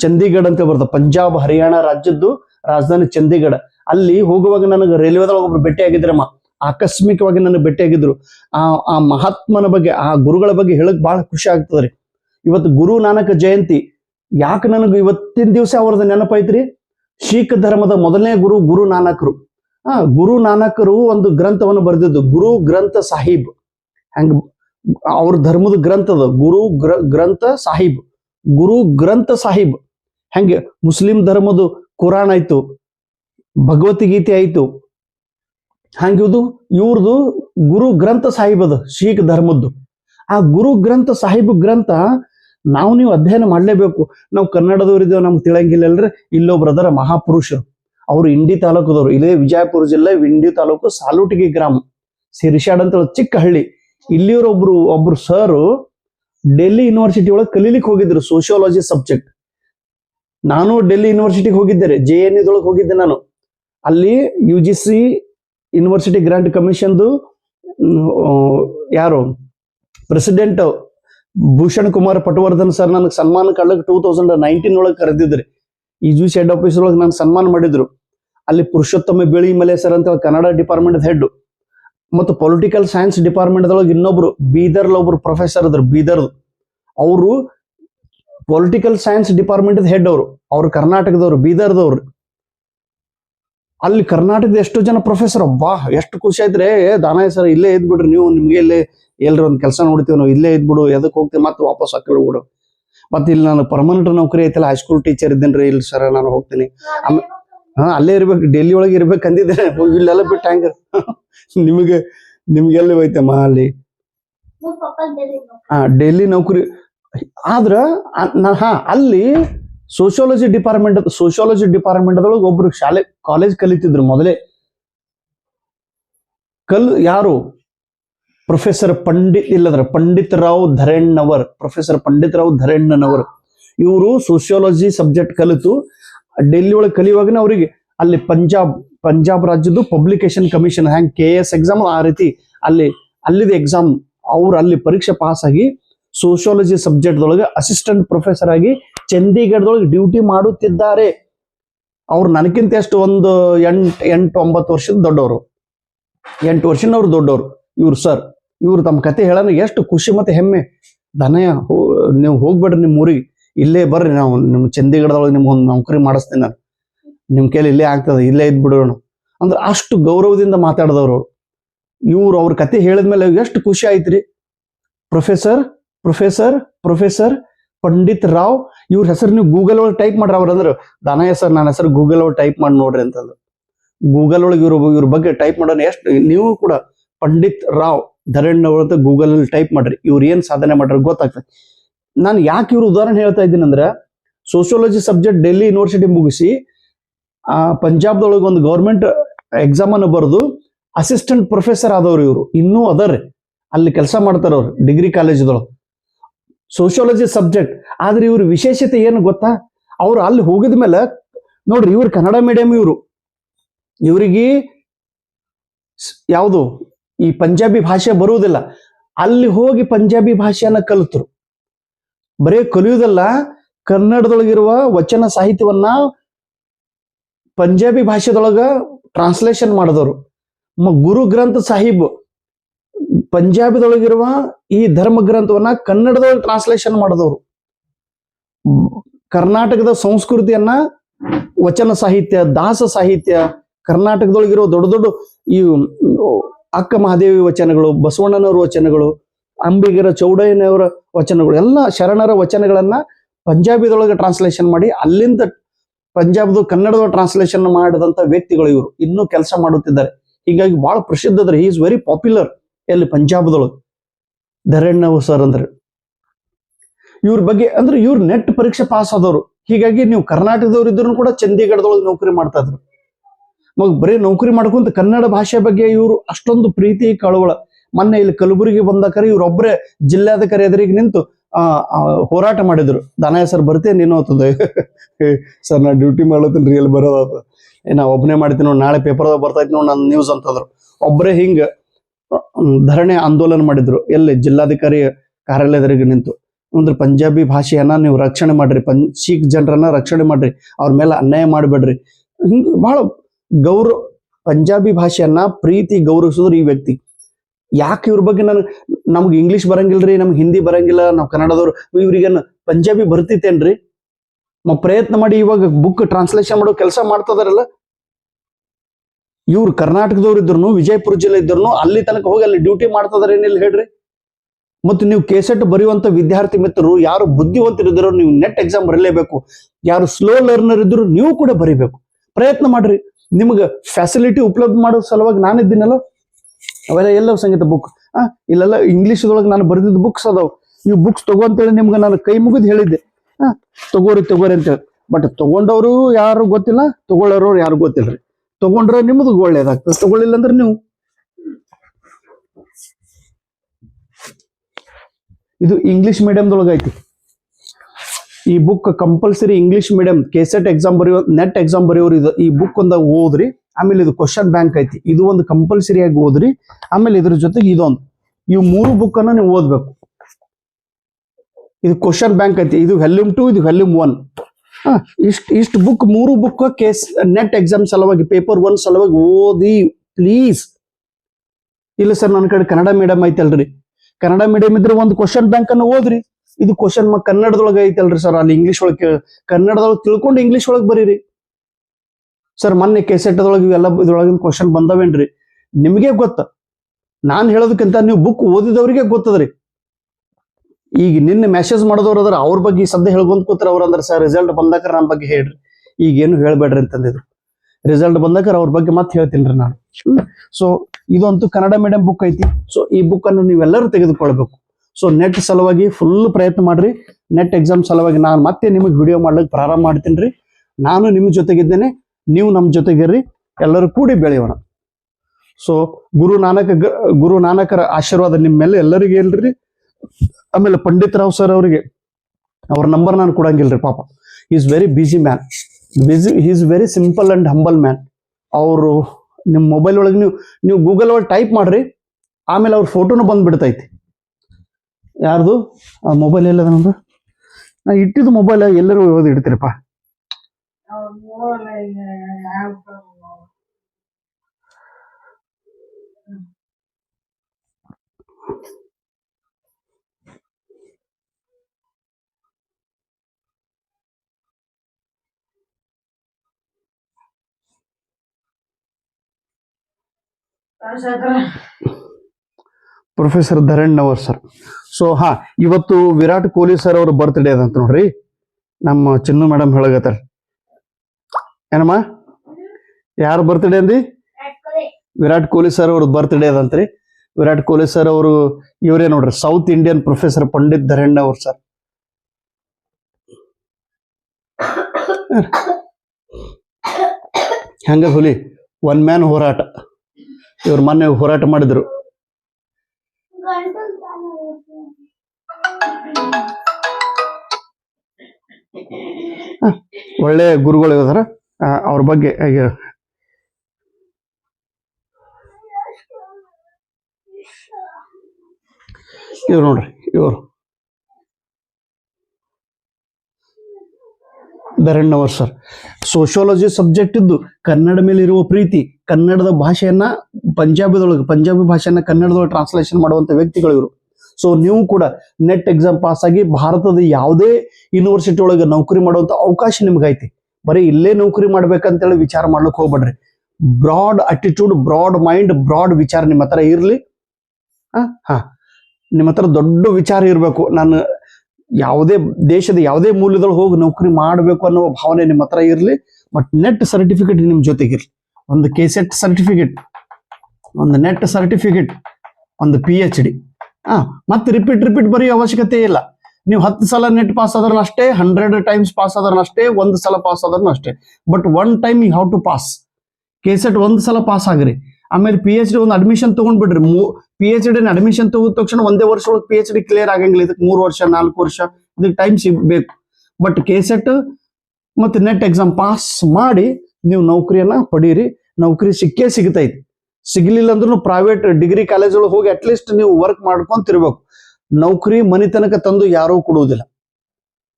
ಚಂಡೀಗಢ ಅಂತ ಬರ್ತದೆ. ಪಂಜಾಬ್, ಹರಿಯಾಣ ರಾಜ್ಯದ್ದು ರಾಜಧಾನಿ ಚಂಡೀಗಢ. ಅಲ್ಲಿ ಹೋಗುವಾಗ ನನಗೆ ರೈಲ್ವೆದೊಳಗೆ ಒಬ್ರು ಭೇಟಿ ಆಗಿದ್ರಮ್ಮ ಆಕಸ್ಮಿಕವಾಗಿ ನನಗೆ ಭೇಟಿ ಆಗಿದ್ರು ಆ ಆ ಮಹಾತ್ಮನ ಬಗ್ಗೆ, ಆ ಗುರುಗಳ ಬಗ್ಗೆ ಹೇಳಕ್ ಬಹಳ ಖುಷಿ ಆಗ್ತದ್ರಿ ಇವತ್ತು ಗುರು ನಾನಕ ಜಯಂತಿ, ಯಾಕೆ ನನಗೆ ಇವತ್ತಿನ ದಿವಸ ಅವ್ರದ್ದು ನೆನಪಾಯ್ತ್ರಿ ಶಿಖ್ ಧರ್ಮದ ಮೊದಲನೇ ಗುರು ಗುರು ನಾನಕರು. ಆ, ಗುರು ನಾನಕರು ಒಂದು ಗ್ರಂಥವನ್ನು ಬರೆದಿದ್ದು, ಗುರು ಗ್ರಂಥ ಸಾಹಿಬ್. ಹಂಗ, ಅವ್ರ ಧರ್ಮದ ಗ್ರಂಥದ, ಗುರು ಗ್ರ, ಗ್ರಂಥ ಸಾಹಿಬ್. ಗುರು ಗ್ರಂಥ ಸಾಹಿಬ್. ಹೆಂಗೆ ಮುಸ್ಲಿಂ ಧರ್ಮದ ಕುರಾನ್ ಆಯ್ತು, ಭಗವದ್ಗೀತೆ ಆಯ್ತು. ಹಂಗಿದು ಇವ್ರದು ಗುರು ಗ್ರಂಥ ಸಾಹಿಬ್ ಅದು ಶೀಖ್ ಧರ್ಮದ್ದು. ಆ ಗುರು ಗ್ರಂಥ ಸಾಹಿಬ್ ಗ್ರಂಥ ನಾವು ನೀವು ಅಧ್ಯಯನ ಮಾಡಲೇಬೇಕು. ನಾವು ಕನ್ನಡದವರಿದ್ದೇವೆ ನಮ್ಗೆ ತಿಳಂಗಿಲ್ಲ ಅಲ್ರಿ ಇಲ್ಲೋ ಅದರ ಮಹಾಪುರುಷರು. ಅವರು ಇಂಡಿ ತಾಲೂಕದವರು. ಇಲ್ಲೇ ವಿಜಯಪುರ ಜಿಲ್ಲೆ, ಇಂಡಿ ತಾಲೂಕು ಸಾಲುಟಿಗೆ ಗ್ರಾಮ. ಸಿರಿಶಾಡ್ ಅಂತ ಚಿಕ್ಕ ಹಳ್ಳಿ. ಇಲ್ಲಿಯವರೊಬ್ರು ಒಬ್ರು ಸರ್ ಡೆಲ್ಲಿ ಯೂನಿವರ್ಸಿಟಿ ಒಳಗೆ ಕಲೀಲಿಕ್ಕೆ ಹೋಗಿದ್ರು ಸೋಷಿಯಾಲಜಿ ಸಬ್ಜೆಕ್ಟ್ ನಾನು ಡೆಲ್ಲಿ ಯೂನಿವರ್ಸಿಟಿಗೆ ಹೋಗಿದ್ದೆ ಜೆ ಎನ್ ಇದೊಳಗೆ ಹೋಗಿದ್ದೆ ನಾನು. ಅಲ್ಲಿ U G C university grant ಕಮಿಷನ್ದು ಯಾರು? ಪ್ರೆಸಿಡೆಂಟ್ ಭೂಷಣ್ ಕುಮಾರ್ ಪಟವರ್ಧನ್ ಸರ್ ನನಗೆ ಸನ್ಮಾನ ಕಳ್ಳಕ್ಕೆ ಟೂ ತೌಸಂಡ್ ನೈನ್ಟೀನ್ ಒಳಗೆ ಕರೆದಿದ್ರಿ ಈ ಜಿ ಸಿ ಹೆಡ್ ಆಫೀಸ್ ಒಳಗೆ ನಾನು ಸನ್ಮಾನ ಮಾಡಿದ್ರು. ಅಲ್ಲಿ ಪುರುಷೋತ್ತಮ ಬಿಳಿ ಮಲೆ ಸರ್ ಅಂತ ಕನ್ನಡ ಡಿಪಾರ್ಟ್ಮೆಂಟ್ ಹೆಡ್ ಮತ್ತು ಪೊಲಿಟಿಕಲ್ ಸೈನ್ಸ್ ಡಿಪಾರ್ಟ್ಮೆಂಟ್ ಒಳಗೆ ಇನ್ನೊಬ್ರು ಬೀದರ್ಲ ಒಬ್ರು ಪ್ರೊಫೆಸರ್ ಇದ್ರು ಬೀದರ್ ಅವರು ಪೊಲಿಟಿಕಲ್ ಸೈನ್ಸ್ ಡಿಪಾರ್ಟ್ಮೆಂಟ್ ಹೆಡ್ ಅವರು. ಅವ್ರು ಕರ್ನಾಟಕದವ್ರು, ಬೀದರ್ದವ್ರು. ಅಲ್ಲಿ ಕರ್ನಾಟಕದ ಎಷ್ಟು ಜನ ಪ್ರೊಫೆಸರ್ ಬಾ ಎಷ್ಟು ಖುಷಿ ಆಯ್ತ್ರೆ. ದಾನಯ್ಯ ದಾನಾಯ ಸರ್ ಇಲ್ಲೇ ಇದ್ಬಿಡ್ರಿ, ನೀವು ನಿಮ್ಗೆ ಇಲ್ಲೇ ಎಲ್ರಿ ಒಂದು ಕೆಲಸ ನೋಡ್ತೀವಿ ನಾವು, ಇಲ್ಲೇ ಇದ್ಬಿಡು ಎದಕ್ಕೆ ಹೋಗ್ತೀವಿ, ಮತ್ತೆ ವಾಪಸ್ ಹಾಕಿ ಬಿಡು ಮತ್ತೆ ಇಲ್ಲಿ ನಾನು ಪರ್ಮನೆಂಟ್ ನೌಕರಿ ಐತಲ್ಲ ಹೈಸ್ಕೂಲ್ ಟೀಚರ್ ಇದ್ದೇನ್ರಿ, ಇಲ್ಲಿ ಸರ್ ನಾನು ಹೋಗ್ತೀನಿ. ಆಮೇಲೆ- ಅಲ್ಲೇ ಇರ್ಬೇಕು ಡೆಲ್ಲಿ ಒಳಗೆ ಇರ್ಬೇಕು ಅಂದಿದ್ದೆ ಇಲ್ಲೆಲ್ಲ ಬಿಟ್ಟು ಹ್ಯಾಂಗ? ನಿಮಗೆ ನಿಮ್ಗೆಲ್ಲ ಹೋಯ್ತಮ್ಮ ಅಲ್ಲಿ? ಹಾ ಡೆಲ್ಲಿ ನೌಕರಿ, ಆದ್ರ ಹಾ, ಅಲ್ಲಿ ಸೋಶಿಯಾಲಜಿ ಡಿಪಾರ್ಟ್ಮೆಂಟ್ ಸೋಶಿಯಾಲಜಿ ಡಿಪಾರ್ಟ್ಮೆಂಟ್ ಅದೊಳಗೆ ಒಬ್ರು ಶಾಲೆ ಕಾಲೇಜ್ ಕಲಿತಿದ್ರು ಮೊದಲೇ. ಕಲ್, ಯಾರು? ಪ್ರೊಫೆಸರ್ ಪಂಡಿತ್, ಇಲ್ಲದ್ರ ಪಂಡಿತ್ ರಾವ್ ಧರೆಣ್ಣವರ್ ಪ್ರೊಫೆಸರ್ ಪಂಡಿತ್ ರಾವ್ ಧರೆಣ್ಣನವರ್. ಇವರು ಸೋಶಿಯಾಲಜಿ ಸಬ್ಜೆಕ್ಟ್ ಕಲಿತು ಡೆಲ್ಲಿ ಒಳಗೆ ಕಲಿಯುವಾಗನೇ ಅವರಿಗೆ. ಅಲ್ಲಿ ಪಂಜಾಬ್ ಪಂಜಾಬ್ ರಾಜ್ಯದ್ದು ಪಬ್ಲಿಕೇಶನ್ ಕಮಿಷನ್ ಹ್ಯಾಂಗ್ ಕೆ ಎಸ್ ಎಕ್ಸಾಮ್ ಆ ರೀತಿ ಅಲ್ಲಿ, ಅಲ್ಲಿದ ಎಕ್ಸಾಮ್ ಅವ್ರು ಅಲ್ಲಿ ಪರೀಕ್ಷೆ ಪಾಸ್ ಆಗಿ ಸೋಷಿಯಾಲಜಿ ಸಬ್ಜೆಕ್ಟ್ ದೊಳಗೆ ಅಸಿಸ್ಟೆಂಟ್ ಪ್ರೊಫೆಸರ್ ಆಗಿ ಚಂಡೀಗಢದೊಳಗೆ ಡ್ಯೂಟಿ ಮಾಡುತ್ತಿದ್ದಾರೆ. ಅವ್ರು ನನಗಿಂತ ಎಷ್ಟು ಒಂದು ಎಂಟು ಎಂಟು ಒಂಬತ್ತು ವರ್ಷದ ದೊಡ್ಡವರು. ಎಂಟು ವರ್ಷನವ್ರು ದೊಡ್ಡವರು ಇವ್ರು ಸರ್ ಇವ್ರು ತಮ್ಮ ಕತೆ ಹೇಳೋಣ ಎಷ್ಟು ಖುಷಿ ಮತ್ತೆ ಹೆಮ್ಮೆ. ಧನಯ ನೀವು ಹೋಗ್ಬೇಡ್ರಿ ನಿಮ್ಮ ಊರಿಗೆ ಇಲ್ಲೇ ಬರ್ರಿ, ನಾವು ನಿಮ್ಮ ಚಂದಿಗಡದೊಳಗೆ ನಿಮ್ಗೊಂದು ನೌಕರಿ ಮಾಡಿಸ್ತೀನಿ ನಾನು. ನಿಮ್ಮ ಕೈಲಿ ಇಲ್ಲೇ ಆಗ್ತದೆ, ಇಲ್ಲೇ ಇದ್ಬಿಡೋಣ. ಅಂದ್ರೆ ಅಷ್ಟು ಗೌರವದಿಂದ ಮಾತಾಡಿದವರು ಇವ್ರು ಅವ್ರ ಕತೆ ಹೇಳಿದ್ಮೇಲೆ ಎಷ್ಟು ಖುಷಿ ಆಯ್ತ್ರಿ. Professor professor professor, Pandit Rao, ಇವ್ರ ಹೆಸರು ನೀವು ಗೂಗಲ್ ಒಳಗೆ ಟೈಪ್ ಮಾಡ್ರಿ ಅವ್ರ ಅಂದ್ರೆ. ದಾನಯ್ಯ ಸರ್, ನನ್ನ ಹೆಸರು ಗೂಗಲ್ ಒಳಗೆ ಟೈಪ್ ಮಾಡಿ ನೋಡ್ರಿ ಅಂತಂದು ಗೂಗಲ್ ಒಳಗೆ ಇವ್ರ ಇವ್ರ ಬಗ್ಗೆ ಟೈಪ್ ಮಾಡೋಣ ಎಷ್ಟು, ನೀವು ಕೂಡ ಪಂಡಿತ್ ರಾವ್ ಧರಣ್ ಅವ್ರ ಗೂಗಲ್ ಅಲ್ಲಿ ಟೈಪ್ ಮಾಡ್ರಿ. ಇವ್ರು ಏನ್ ಸಾಧನೆ ಮಾಡ್ರಿ ಗೊತ್ತಾಗ್ತದೆ. ನಾನು ಯಾಕೆ ಇವರು ಉದಾಹರಣೆ ಹೇಳ್ತಾ ಇದ್ದೀನಿ ಅಂದ್ರೆ ಸೋಷಿಯೋಲಜಿ ಸಬ್ಜೆಕ್ಟ್ ಡೆಲ್ಲಿ ಯೂನಿವರ್ಸಿಟಿ ಮುಗಿಸಿ, ಆ, ಪಂಜಾಬ್ದೊಳಗೆ ಒಂದು ಗೌರ್ಮೆಂಟ್ ಎಕ್ಸಾಮ್ ಅನ್ನು ಬರೆದು ಅಸಿಸ್ಟೆಂಟ್ ಪ್ರೊಫೆಸರ್ ಆದವ್ರು ಇವರು. ಇನ್ನೂ ಅದರ್ರಿ ಅಲ್ಲಿ ಕೆಲಸ ಮಾಡ್ತಾರ ಅವ್ರು ಡಿಗ್ರಿ ಕಾಲೇಜ್ದೊಳಗೆ ಸೋಷಿಯಾಲಜಿ ಸಬ್ಜೆಕ್ಟ್ ಆದ್ರೆ ಇವ್ರ ವಿಶೇಷತೆ ಏನು ಗೊತ್ತಾ? ಅವ್ರು ಅಲ್ಲಿ ಹೋಗಿದ ಮೇಲೆ, ನೋಡ್ರಿ, ಇವ್ರು ಕನ್ನಡ ಮೀಡಿಯಂ ಇವರು. ಇವರಿಗೆ ಯಾವುದು? ಈ ಪಂಜಾಬಿ ಭಾಷೆ ಬರುವುದಿಲ್ಲ. ಅಲ್ಲಿ ಹೋಗಿ ಪಂಜಾಬಿ ಭಾಷೆಯನ್ನ ಕಲಿತರು. ಬರೀ ಕಲಿಯುವುದಲ್ಲ, ಕನ್ನಡದೊಳಗಿರುವ ವಚನ ಸಾಹಿತ್ಯವನ್ನ ಪಂಜಾಬಿ ಭಾಷೆದೊಳಗ ಟ್ರಾನ್ಸ್ಲೇಷನ್ ಮಾಡಿದವರು. ಮ- ಗುರು ಗ್ರಂಥ ಸಾಹಿಬ್, ಪಂಜಾಬಿದೊಳಗಿರುವ ಈ ಧರ್ಮ ಗ್ರಂಥವನ್ನ ಕನ್ನಡದೊಳಗೆ ಟ್ರಾನ್ಸ್ಲೇಷನ್ ಮಾಡಿದವರು. ಕರ್ನಾಟಕದ ಸಂಸ್ಕೃತಿಯನ್ನ, ವಚನ ಸಾಹಿತ್ಯ, ದಾಸ ಸಾಹಿತ್ಯ ಕರ್ನಾಟಕದೊಳಗಿರೋ ದೊಡ್ಡ ದೊಡ್ಡ ಈ ಅಕ್ಕ ಮಹಾದೇವಿ ವಚನಗಳು, ಬಸವಣ್ಣನವರ ವಚನಗಳು ಅಂಬಿಗರ ಚೌಡಯ್ಯನವರ ವಚನಗಳು, ಎಲ್ಲ ಶರಣರ ವಚನಗಳನ್ನ ಪಂಜಾಬಿದೊಳಗೆ ಟ್ರಾನ್ಸ್ಲೇಷನ್ ಮಾಡಿ, ಅಲ್ಲಿಂದ ಪಂಜಾಬ್ದು ಕನ್ನಡದ ಟ್ರಾನ್ಸ್ಲೇಷನ್ ಮಾಡಿದಂತ ವ್ಯಕ್ತಿಗಳು ಇವರು. ಇನ್ನೂ ಕೆಲಸ ಮಾಡುತ್ತಿದ್ದಾರೆ. ಹೀಗಾಗಿ ಬಹಳ ಪ್ರಸಿದ್ಧದ್ರೆ ಈಸ್ ವೆರಿ ಪಾಪ್ಯುಲರ್ ಎಲ್ಲಿ ಪಂಜಾಬ್ದೊಳಗೆ. ಧರಣ್ ಸರ್ ಅಂದ್ರೆ. ಇವ್ರ ಬಗ್ಗೆ ಅಂದ್ರೆ, ಇವ್ರು ನೆಟ್ ಪರೀಕ್ಷೆ ಪಾಸ್ ಆದವರು. ಹೀಗಾಗಿ ನೀವು ಕರ್ನಾಟಕದವ್ರು ಇದ್ರು ಕೂಡ ಚಂಡೀಗಢದೊಳಗೆ ನೌಕರಿ ಮಾಡ್ತಾ ಇದ್ರು. ಮಗ ಬರೀ ನೌಕರಿ ಮಾಡ್ಕೊಂತ ಕನ್ನಡ ಭಾಷೆ ಬಗ್ಗೆ ಇವರು ಅಷ್ಟೊಂದು ಪ್ರೀತಿ ಕಳವಳ. ಮೊನ್ನೆ ಇಲ್ಲಿ ಕಲಬುರಗಿ ಬಂದಕರೆ ಇವ್ರೊಬ್ಬರೇ ಜಿಲ್ಲಾಧಿಕಾರಿ ಎದುರಿಗೆ ನಿಂತು ಹೋರಾಟ ಮಾಡಿದ್ರು. ದನ ಸರ್ ಬರ್ತೇನೆ ನೀನು ಅಂತಂದೆ ಸರ್, ನಾ ಡ್ಯೂಟಿ ಮಾಡ್ಲತ್ತೀನಿ ಎಲ್ಲಿ ಬರೋದ ನಾ ಒಬ್ಬನೇ ಮಾಡ್ತೀನಿ ನೋಡಿ, ನಾಳೆ ಪೇಪರ್ದಾಗ ಬರ್ತೈತಿ ನೋಡಿ ನನ್ನ ನ್ಯೂಸ್ ಅಂತಂದ್ರು. ಒಬ್ಬರೇ ಹಿಂಗ ಧರಣಿ ಆಂದೋಲನ ಮಾಡಿದ್ರು. ಎಲ್ಲಿ ಜಿಲ್ಲಾಧಿಕಾರಿ ಕಾರ್ಯಾಲಯದವರಿಗೆ ನಿಂತು. ಅಂದ್ರೆ ಪಂಜಾಬಿ ಭಾಷೆಯನ್ನ ನೀವು ರಕ್ಷಣೆ ಮಾಡ್ರಿ, ಪಂ, ಸಿಖ್ ಜನರನ್ನ ರಕ್ಷಣೆ ಮಾಡ್ರಿ, ಅವ್ರ ಮೇಲೆ ಅನ್ಯಾಯ ಮಾಡಬೇಡ್ರಿ. ಹಿಂಗ ಬಹಳ ಗೌರವ ಪಂಜಾಬಿ ಭಾಷೆಯನ್ನ ಪ್ರೀತಿ ಗೌರವಿಸಿದ್ರು ಈ ವ್ಯಕ್ತಿ. ಯಾಕೆ ಇವ್ರ ಬಗ್ಗೆ ನನಗೆ ನಮ್ಗೆ ಇಂಗ್ಲಿಷ್ ಬರಂಗಿಲ್ರಿ, ನಮ್ಗೆ ಹಿಂದಿ ಬರಂಗಿಲ್ಲ, ನಾವು ಕನ್ನಡದವ್ರು, ಇವ್ರಿಗೇನು ಪಂಜಾಬಿ ಬರ್ತಿತ್ತೇನ್ರಿ? ನಾವು ಪ್ರಯತ್ನ ಮಾಡಿ ಇವಾಗ ಬುಕ್ ಟ್ರಾನ್ಸ್ಲೇಷನ್ ಮಾಡೋ ಕೆಲಸ ಮಾಡ್ತದಾರಲ್ಲ? ಇವ್ರು ಕರ್ನಾಟಕದವ್ರು ಇದ್ರು ವಿಜಯಪುರ ಜಿಲ್ಲೆ ಇದ್ರು ಅಲ್ಲಿ ತನಕ ಹೋಗಿ ಅಲ್ಲಿ ಡ್ಯೂಟಿ ಮಾಡ್ತದಾರ ಏನಿಲ್ಲ ಹೇಳ್ರಿ? ಮತ್ತು ನೀವು ಕೇಸೆಟ್ ಬರೆಯುವಂತ ವಿದ್ಯಾರ್ಥಿ ಮಿತ್ರರು, ಯಾರು ಬುದ್ಧಿವಂತರಿದ್ರು ನೀವು ನೆಟ್ ಎಕ್ಸಾಮ್ ಬರಲೇಬೇಕು. ಯಾರು ಸ್ಲೋ ಲರ್ನರ್ ಇದ್ರು ನೀವು ಕೂಡ ಬರೀಬೇಕು. ಪ್ರಯತ್ನ ಮಾಡ್ರಿ. ನಿಮಗೆ ಫೆಸಿಲಿಟಿ ಉಪಲಬ್ಧ ಮಾಡೋ ಸಲುವಾಗಿ ನಾನಿದ್ದೀನಲ್ಲ? ಅವೆಲ್ಲ ಎಲ್ಲ ಸಂಗೀತ ಬುಕ್ ಆ, ಇಲ್ಲೆಲ್ಲ ಇಂಗ್ಲೀಷ್ದೊಳಗೆ ನಾನು ಬರೆದಿದ್ದ ಬುಕ್ಸ್ ಅದಾವ. ನೀವು ಬುಕ್ಸ್ ತಗೋ ಅಂತೇಳಿ ನಿಮ್ಗೆ ನಾನು ಕೈ ಮುಗಿದು ಹೇಳಿದ್ದೆ. ಹಾ ತಗೋರಿ ತಗೋರಿ ಅಂತೇಳಿ. ಬಟ್ ತಗೊಂಡವರು ಯಾರು ಗೊತ್ತಿಲ್ಲ ತಗೊಳ್ಳೋರು ಯಾರು ಗೊತ್ತಿಲ್ರಿ ತಗೊಂಡ್ರೆ ನಿಮ್ದು ಒಳ್ಳೇದಾಗ್ತದೆ. ತಗೊಳ್ಳಿಲ್ಲ ಅಂದ್ರೆ ನೀವು. ಇದು ಇಂಗ್ಲಿಷ್ ಮೀಡಿಯಂದೊಳಗೆ ಐತಿ. ಈ book compulsory English medium KSET exam ಬರೆಯೋ ನೆಟ್ ಎಕ್ಸಾಮ್ ಬರೆಯೋರು ಇದು, ಈ ಬುಕ್ ಒಂದ ಓದ್ರಿ, ಆಮೇಲೆ ಇದು ಕ್ವಶನ್ ಬ್ಯಾಂಕ್ ಐತಿ. ಇದು ಒಂದು ಕಂಪಲ್ಸರಿ ಆಗಿ ಓದ್ರಿ, ಆಮೇಲೆ ಇದ್ರ ಜೊತೆಗೆ ಇದೊಂದು. ಇವು ಮೂರು ಬುಕ್ ಅನ್ನ ನೀವು ಓದ್ಬೇಕು. ಇದು ಕ್ವಶನ್ ಬ್ಯಾಂಕ್ ಐತಿ, ಇದು ವೆಲ್ಯೂಮ್ ಟು ಇದು ವೆಲ್ಯೂಮ್ ಒನ್ ಇಷ್ಟ, ಇಷ್ಟು ಬುಕ್ ಮೂರು ಬುಕ್ ಕೇಸ್ ನೆಟ್ ಎಕ್ಸಾಮ್ ಸಲುವಾಗಿ ಪೇಪರ್ ಒನ್ ಸಲುವಾಗಿ ಓದಿ ಪ್ಲೀಸ್ ಇಲ್ಲ ಸರ್ ನನ್ನ ಕಡೆ ಕನ್ನಡ ಮೀಡಿಯಂ ಐತಲ್ರಿ. ಕನ್ನಡ ಮೀಡಿಯಂ ಇದ್ರೆ ಒಂದು ಕ್ವಶನ್ ಬ್ಯಾಂಕ್ ಅನ್ನು ಓದ್ರಿ. ಇದು ಕ್ವಶನ್ ಕನ್ನಡದೊಳಗೆ ಐತಲ್ರಿ ಸರ್ ಅಲ್ಲಿ ಇಂಗ್ಲಿಷ್ ಒಳಗೆ ಕನ್ನಡದೊಳಗೆ ತಿಳ್ಕೊಂಡು ಇಂಗ್ಲಿಷ್ ಒಳಗೆ ಬರೀರಿ. ಸರ್ ಮೊನ್ನೆ ಕೆಸೆಟ್ದೊಳಗೆ ಇವೆಲ್ಲ ಇದ್ರೊಳಗಿನ ಕ್ವಶನ್ ಬಂದವೇನ್ರಿ? ನಿಮಗೆ ಗೊತ್ತ. ನಾನು ಹೇಳೋದಕ್ಕಿಂತ ನೀವು ಬುಕ್ ಓದಿದವರಿಗೆ ಗೊತ್ತದ್ರಿ. ಈಗ ನಿನ್ನೆ ಮೆಸೇಜ್ ಮಾಡಿದವ್ರು ಅದ್ರ, ಅವ್ರ ಬಗ್ಗೆ ಸದ್ಯ ಹೇಳ್ಕೊಂತ ಕೂತ್ರ ಅವ್ರ ಅಂದ್ರೆ ಸರ್ ರಿಸಲ್ಟ್ ಬಂದಾಕ ನಮ್ಮ ಬಗ್ಗೆ ಹೇಳ್ರಿ. ಈಗ ಏನು ಹೇಳ್ಬೇಡ್ರಿ ಅಂತಂದಿದ್ರು. ರಿಸಲ್ಟ್ ಬಂದಾಗ ಅವ್ರ ಬಗ್ಗೆ ಮತ್ತೆ ಹೇಳ್ತೀನಿ ರೀ ನಾನು ಸೊ ಇದಂತೂ ಕನ್ನಡ ಮೀಡಿಯಂ ಬುಕ್ ಐತಿ. ಸೊ ಈ ಬುಕ್ ಅನ್ನು ನೀವೆಲ್ಲರೂ ತೆಗೆದುಕೊಳ್ಬೇಕು. ಸೊ ನೆಟ್ ಸಲುವಾಗಿ ಫುಲ್ ಪ್ರಯತ್ನ ಮಾಡ್ರಿ. ನೆಟ್ ಎಕ್ಸಾಮ್ ಸಲುವಾಗಿ ನಾನು ಮತ್ತೆ ನಿಮಗೆ ವಿಡಿಯೋ ಮಾಡ್ಲಿಕ್ಕೆ ಪ್ರಾರಂಭ ಮಾಡ್ತೀನಿ ರೀ. ನಾನು ನಿಮ್ಮ ಜೊತೆಗಿದ್ದೇನೆ, ನೀವು ನಮ್ಮ ಜೊತೆಗಿರ್ರಿ. ಎಲ್ಲರೂ ಕೂಡಿ ಬೆಳೆಯೋಣ. ಸೊ ಗುರು ನಾನಕ, ಗುರು ನಾನಕರ ಆಶೀರ್ವಾದ ನಿಮ್ಮ ಮೇಲೆ ಎಲ್ಲರಿಗೂ ಇಲ್ರಿ. ಆಮೇಲೆ ಪಂಡಿತ್ ರಾವ್ ಸರ್ ಅವರಿಗೆ ಅವ್ರ ನಂಬರ್ ನಾನು ಕೊಡಂಗಿಲ್ರಿ ಪಾಪ. Is very busy man busy is very simple and humble man ಅವರು ನಿಮ್ಮ ಮೊಬೈಲ್ ಒಳಗೆ ನೀವು ನೀವು ಗೂಗಲ್ ಒಳಗೆ ಟೈಪ್ ಮಾಡ್ರಿ. ಆಮೇಲೆ ಅವ್ರ ಫೋಟೋನು ಬಂದ್ಬಿಡ್ತೈತಿ. ಯಾರ್ದು? ಮೊಬೈಲ್ ಎಲ್ಲದ ನಂದು ನಾ ಇಟ್ಟಿದ್ದು ಮೊಬೈಲ್ ಎಲ್ಲರೂ ಓದಿ ಇಡ್ತೀರಪ್ಪ. Professor Dharannavar sir so ಹಾ, ಇವತ್ತು ವಿರಾಟ್ ಕೊಹ್ಲಿ ಸರ್ ಅವ್ರ ಬರ್ತ್ಡೇ ಅದಂತ ನೋಡ್ರಿ. ನಮ್ಮ ಚಿನ್ನು ಮೇಡಮ್ ಹೇಳಗತ್ತಾರ ಏನಮ್ಮ? ಯಾರ ಬರ್ತ್ಡೇ ಅಂದಿ? ವಿರಾಟ್ ಕೊಹ್ಲಿ ಸರ್ ಅವ್ರ ಬರ್ತ್ಡೇ ಅದಂತ್ರಿ ವಿರಾಟ್ ಕೊಹ್ಲಿ ಸರ್ ಅವರು ಇವರೇ ನೋಡ್ರಿ South Indian professor Pandit Dharan ಅವ್ರ ಸರ್ ಹೆಂಗ ಹುಲಿ? ಒನ್ ಮ್ಯಾನ್ ಹೋರಾಟ. ಇವ್ರ ಮೊನ್ನೆ ಹೋರಾಟ ಮಾಡಿದ್ರು. ಒಳ್ಳೆ ಗುರುಗಳು ಇದಾರೆ ಅವ್ರ ಬಗ್ಗೆ ಇವ್ರು ನೋಡ್ರಿ, ಇವರು. ಧರಣ್ಣವರ್ ಸರ್. ಸೋಶಿಯಾಲಜಿ ಸಬ್ಜೆಕ್ಟ್ ಇದ್ದು ಕನ್ನಡ ಮೇಲೆ ಇರುವ ಪ್ರೀತಿ, ಕನ್ನಡದ ಭಾಷೆಯನ್ನ ಪಂಜಾಬಿದೊಳಗೆ, ಪಂಜಾಬಿ ಭಾಷೆಯನ್ನ ಕನ್ನಡದೊಳಗೆ ಟ್ರಾನ್ಸ್ಲೇಷನ್ ಮಾಡುವಂತ ವ್ಯಕ್ತಿಗಳು ಇವರು. ಸೊ ನೀವು ಕೂಡ ನೆಟ್ ಎಕ್ಸಾಮ್ ಪಾಸ್ ಆಗಿ ಭಾರತದ ಯಾವುದೇ ಯೂನಿವರ್ಸಿಟಿ ಒಳಗೆ ನೌಕರಿ ಮಾಡುವಂತ ಅವಕಾಶ ನಿಮ್ಗೈತಿ ಬರೀ ಇಲ್ಲೇ ನೌಕರಿ ಮಾಡ್ಬೇಕಂತೇಳಿ ವಿಚಾರ ಮಾಡ್ಲಿಕ್ಕೆ ಹೋಗ್ಬೇಡ್ರಿ. Broad attitude broad mind broad ವಿಚಾರ ನಿಮ್ಮ ಹತ್ರ ಇರ್ಲಿ. ಹಾ. ನಿಮ್ಮ ಹತ್ರ ದೊಡ್ಡ ವಿಚಾರ ಇರಬೇಕು. ನಾನು ಯಾವುದೇ ದೇಶದ ಯಾವುದೇ ಮೂಲದೊಳಗೆ ಹೋಗಿ ನೌಕರಿ ಮಾಡಬೇಕು ಅನ್ನೋ ಭಾವನೆ ನಿಮ್ಮ ಹತ್ರ ಇರಲಿ. ಬಟ್ ನೆಟ್ ಸರ್ಟಿಫಿಕೇಟ್ ನಿಮ್ಮ ಜೊತೆಗಿರ್ಲಿ. ಒಂದು ಕೆ ಸೆಟ್ ಸರ್ಟಿಫಿಕೇಟ್ ಒಂದು ನೆಟ್ ಸರ್ಟಿಫಿಕೇಟ್ ಒಂದು ಪಿ ಎಚ್ ಡಿ ಹಾ, ಮತ್ತೆ ರಿಪೀಟ್ ರಿಪೀಟ್ ಬರೀ ಅವಶ್ಯಕತೆ ಇಲ್ಲ. ನೀವು ಹತ್ತು ಸಲ ನೆಟ್ ಪಾಸ್ ಆದ್ರೂ ಅಷ್ಟೇ ಹಂಡ್ರೆಡ್ ಟೈಮ್ಸ್ ಪಾಸ್ ಆದ್ರೂ ಅಷ್ಟೇ, ಒಂದು ಸಲ ಪಾಸ್ ಆದ್ರೂ ಅಷ್ಟೇ. But one time you how to pass KSET ಒಂದು ಸಲ ಪಾಸ್ ಆಗ್ರಿ. ಆಮೇಲೆ ಪಿ ಎಚ್ ಡಿ ಒಂದು ಅಡ್ಮಿಷನ್ ತಗೊಂಡ್ಬಿಡ್ರಿ. ಪಿ ಎಚ್ ಡಿ ಅಡ್ಮಿಷನ್ ತಗೊಂಡ ತಕ್ಷಣ ಒಂದೇ ವರ್ಷ ಒಳಗೆ ಪಿ ಎಚ್ ಡಿ ಕ್ಲಿಯರ್ ಆಗಂಗಿಲ್ಲ. ಇದಕ್ಕೆ ಮೂರು ವರ್ಷ, ನಾಲ್ಕು ವರ್ಷ ಇದಕ್ಕೆ ಟೈಮ್ ಸಿಗ್ಬೇಕು. ಬಟ್ ಕೆಸೆಟ್ ಮತ್ತು ನೆಟ್ ಎಕ್ಸಾಮ್ ಪಾಸ್ ಮಾಡಿ ನೀವು ನೌಕರಿಯನ್ನ ಪಡೀರಿ. ನೌಕರಿ ಸಿಕ್ಕೇ ಸಿಗ್ತೈತಿ. ಸಿಗ್ಲಿಲ್ಲ ಅಂದ್ರೂ ಪ್ರೈವೇಟ್ ಡಿಗ್ರಿ ಕಾಲೇಜ್ ಒಳಗೆ ಹೋಗಿ ಅಟ್ಲೀಸ್ಟ್ ನೀವು ವರ್ಕ್ ಮಾಡ್ಕೊಂತಿರ್ಬೇಕು. ನೌಕರಿ ಮನಿ ತನಕ ತಂದು ಯಾರೂ ಕೊಡುವುದಿಲ್ಲ.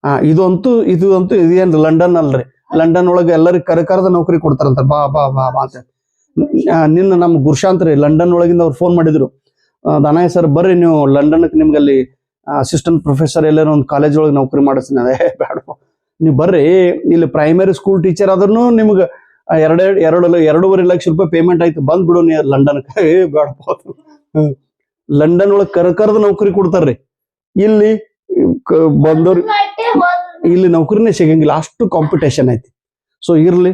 ಆ, ಇದಂತೂ ಇದು ಅಂತೂ ಇದೇನು ಲಂಡನ್ ಅಲ್ರಿ. ಲಂಡನ್ ಒಳಗೆ ಎಲ್ಲರಿಗೆ ಕರೆ ಕರೆದ ನೌಕರಿ ಕೊಡ್ತಾರಂತ. ಬಾ ಬಾ ಬಾ ಬಾ ಅಂತ. ನಿನ್ನ ನಮ್ಮ ಗುರುಶಾಂತ್ ರೀ ಲಂಡನ್ ಒಳಗಿಂದ ಅವ್ರು ಫೋನ್ ಮಾಡಿದ್ರು. ದನಾಯ್ ಸರ್, ಬರ್ರಿ ನೀವು ಲಂಡನ್ಗೆ ನಿಮ್ಗೆ ಅಲ್ಲಿ ಅಸಿಸ್ಟೆಂಟ್ ಪ್ರೊಫೆಸರ್ ಎಲ್ಲರೂ ಒಂದು ಕಾಲೇಜ್ ಒಳಗೆ ನೌಕರಿ ಮಾಡಿಸ್ತೀನಿ. ಅದೇ ಬೇಡ ನೀವು ಬರ್ರಿ, ಇಲ್ಲಿ ಪ್ರೈಮರಿ ಸ್ಕೂಲ್ ಟೀಚರ್ ಆದ್ರೂ ನಿಮ್ಗೆ ಎರಡೆ ಎರಡು ಎರಡೂವರೆ ಲಕ್ಷ ರೂಪಾಯಿ ಪೇಮೆಂಟ್ ಆಯ್ತು, ಬಂದ್ಬಿಡು ನೀ ಲಂಡನ್ ಏ ಬೇಡಪ್ಪ. ಲಂಡನ್ ಒಳಗೆ ಕರ ಕರೆದ ನೌಕರಿ ಕೊಡ್ತಾರ್ರಿ. ಇಲ್ಲಿ ಬಂದವ್ರು ಇಲ್ಲಿ ನೌಕರಿನೇ ಸಿಗಂಗಿಲ್ಲ, ಅಷ್ಟು ಕಾಂಪಿಟೇಷನ್ ಐತಿ. ಸೊ ಇರ್ಲಿ,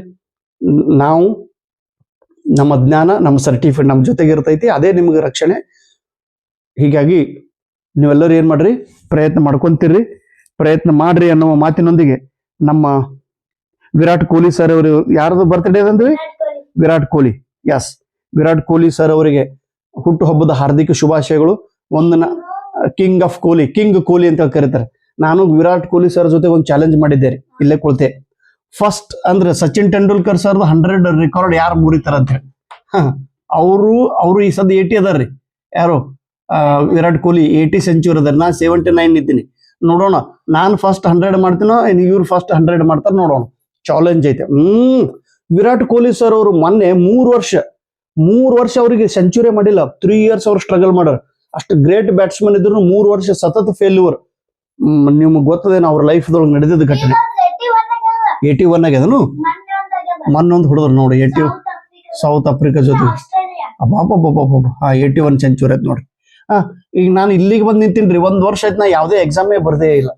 ನಾವು ನಮ್ಮ ಜ್ಞಾನ, ನಮ್ಮ ಸರ್ಟಿಫಿಕೇಟ್ ನಮ್ಮ ಜೊತೆಗೆ ಇರ್ತೈತಿ, ಅದೇ ನಿಮ್ಗೆ ರಕ್ಷಣೆ. ಹೀಗಾಗಿ, ನೀವೆಲ್ಲರೂ ಏನ್ ಮಾಡ್ರಿ, ಪ್ರಯತ್ನ ಮಾಡ್ಕೊಂತೀರಿ, ಪ್ರಯತ್ನ ಮಾಡ್ರಿ ಅನ್ನೋ ಮಾತಿನೊಂದಿಗೆ ನಮ್ಮ ವಿರಾಟ್ ಕೊಹ್ಲಿ ಸರ್ ಅವರು ಯಾರದು ಬರ್ತ್ಡೇ ಅದಂದ್ರಿ ವಿರಾಟ್ ಕೊಹ್ಲಿ. ಎಸ್ ವಿರಾಟ್ ಕೊಹ್ಲಿ ಸರ್ ಅವರಿಗೆ ಹುಟ್ಟುಹಬ್ಬದ ಹಾರ್ದಿಕ ಶುಭಾಶಯಗಳು. ಒಂದನ್ನ king of Kohli king Kohli ಅಂತ ಕರೀತಾರೆ. ನಾನು ವಿರಾಟ್ ಕೊಹ್ಲಿ ಸರ್ ಜೊತೆ ಒಂದು ಚಾಲೆಂಜ್ ಮಾಡಿದ್ದೆ ರೀ. ಇಲ್ಲೇ ಕುಳಿತೆ. ಫಸ್ಟ್ ಅಂದ್ರೆ Sachin Tendulkar sir hundred record ಯಾರು ಮುರಿತಾರ ಅಂತ ಹೇಳಿ ಅವರು ಅವರು ಈ ಸದ್ಯ ಏಟಿ ಅದಾರ್ರಿ ಯಾರು? ವಿರಾಟ್ ಕೊಹ್ಲಿ ಏಟಿ ಸೆಂಚುರಿ ಅದಾರ. ನಾ ಸೆವೆಂಟಿ ನೈನ್ ಇದ್ದೀನಿ. ನೋಡೋಣ. ನಾನು ಫಸ್ಟ್ ಹಂಡ್ರೆಡ್ ಮಾಡ್ತೀನೋ ಇವ್ರು ಫಸ್ಟ್ ಹಂಡ್ರೆಡ್ ಮಾಡ್ತಾರ ನೋಡೋಣ. ಚಾಲೆಂಜ್ ಐತೆ. ಹ್ಮ್ ವಿರಾಟ್ ಕೊಹ್ಲಿ ಸರ್ ಅವರು ಮೊನ್ನೆ ಮೂರು ವರ್ಷ ಮೂರು ವರ್ಷ ಅವರಿಗೆ ಸೆಂಚುರಿ ಮಾಡಿಲ್ಲ ತ್ರೀ ಇಯರ್ಸ್ ಅವ್ರು ಸ್ಟ್ರಗಲ್ ಮಾಡ್ಯಾರ. ಅಷ್ಟು ಗ್ರೇಟ್ ಬ್ಯಾಟ್ಸ್ಮನ್ ಇದ್ರು ಮೂರು ವರ್ಷ ಸತತ ಫೇಲ್ಯೂರ್ ನಿಮ್ಗೆ ಗೊತ್ತದೇನು ಅವ್ರ ಲೈಫ್ದೊಳಗೆ ನಡೆದಿದ್ದ ಘಟನೆ. ಇವತ್ತು 81 ಆಗ್ಯದ. Eighty one ಆಗ್ಯದನು. ಮೊನ್ನೊಂದು ಹೊಡೆದ್ರು ನೋಡಿ ಏಟಿ ಸೌತ್ ಆಫ್ರಿಕಾ ಜೊತೆ. ಹಾ ಏಟಿ ಒನ್ ಸೆಂಚುರಿ ಆಯ್ತು ನೋಡ್ರಿ. ಹಾ ಈಗ ನಾನು ಇಲ್ಲಿಗೆ ಬಂದು ನಿಂತೀನಿ ರೀ ಒಂದ್ ವರ್ಷ ಆಯ್ತು ನಾ ಯಾವುದೇ ಎಕ್ಸಾಮೇ ಬರದೇ ಇಲ್ಲ.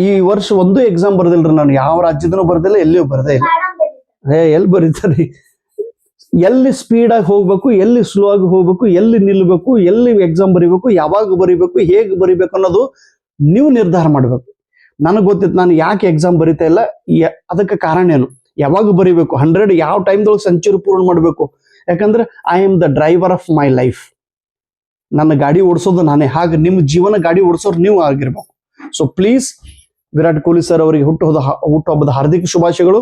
ಈ- ವರ್ಷ ಒಂದು ಎಕ್ಸಾಮ್ ಬರ್ದಿಲ್ರಿ ನಾನು. ಯಾವ ರಾಜ್ಯದನು ಬರ್ದಿಲ್ಲ ಎಲ್ಲಿಯೂ ಬರ್ದೇ ಇಲ್ಲ. ಏ ಎಲ್ಲಿ ಬರೀತಾರೆ? ಎಲ್ಲಿ ಸ್ಪೀಡಾಗಿ ಹೋಗ್ಬೇಕು ಎಲ್ಲಿ ಸ್ಲೋ ಆಗಿ ಹೋಗ್ಬೇಕು ಎಲ್ಲಿ ನಿಲ್ಬೇಕು ಎಲ್ಲಿ ಎಕ್ಸಾಮ್ ಬರಿಬೇಕು ಯಾವಾಗ ಬರಿಬೇಕು ಹೇಗೆ ಬರಿಬೇಕು ಅನ್ನೋದು ನೀವು ನಿರ್ಧಾರ ಮಾಡಬೇಕು. ನನಗೆ ಗೊತ್ತಿತ್ತು ನಾನು ಯಾಕೆ ಎಕ್ಸಾಮ್ ಬರಿತಾ ಇಲ್ಲ? ಅದಕ್ಕೆ ಕಾರಣ ಏನು? ಯಾವಾಗ ಬರಿಬೇಕು? ಹಂಡ್ರೆಡ್ ಯಾವ ಟೈಮ್ದೊಳಗೆ ಸೆಂಚುರಿ ಪೂರ್ಣ ಮಾಡಬೇಕು? ಯಾಕಂದ್ರೆ I am the driver of my life ನನ್ನ ಗಾಡಿ ಓಡಿಸೋದು ನಾನೇ. ಹಾಗೆ ನಿಮ್ಮ ಜೀವನ ಗಾಡಿ ಓಡಿಸೋರು ನೀವು ಆಗಿರ್ಬೇಕು. So please Virat Kohli sir ಅವರಿಗೆ ಹುಟ್ಟುಹೋದ ಹುಟ್ಟುಹಬ್ಬದ ಹಾರ್ದಿಕ ಶುಭಾಶಯಗಳು.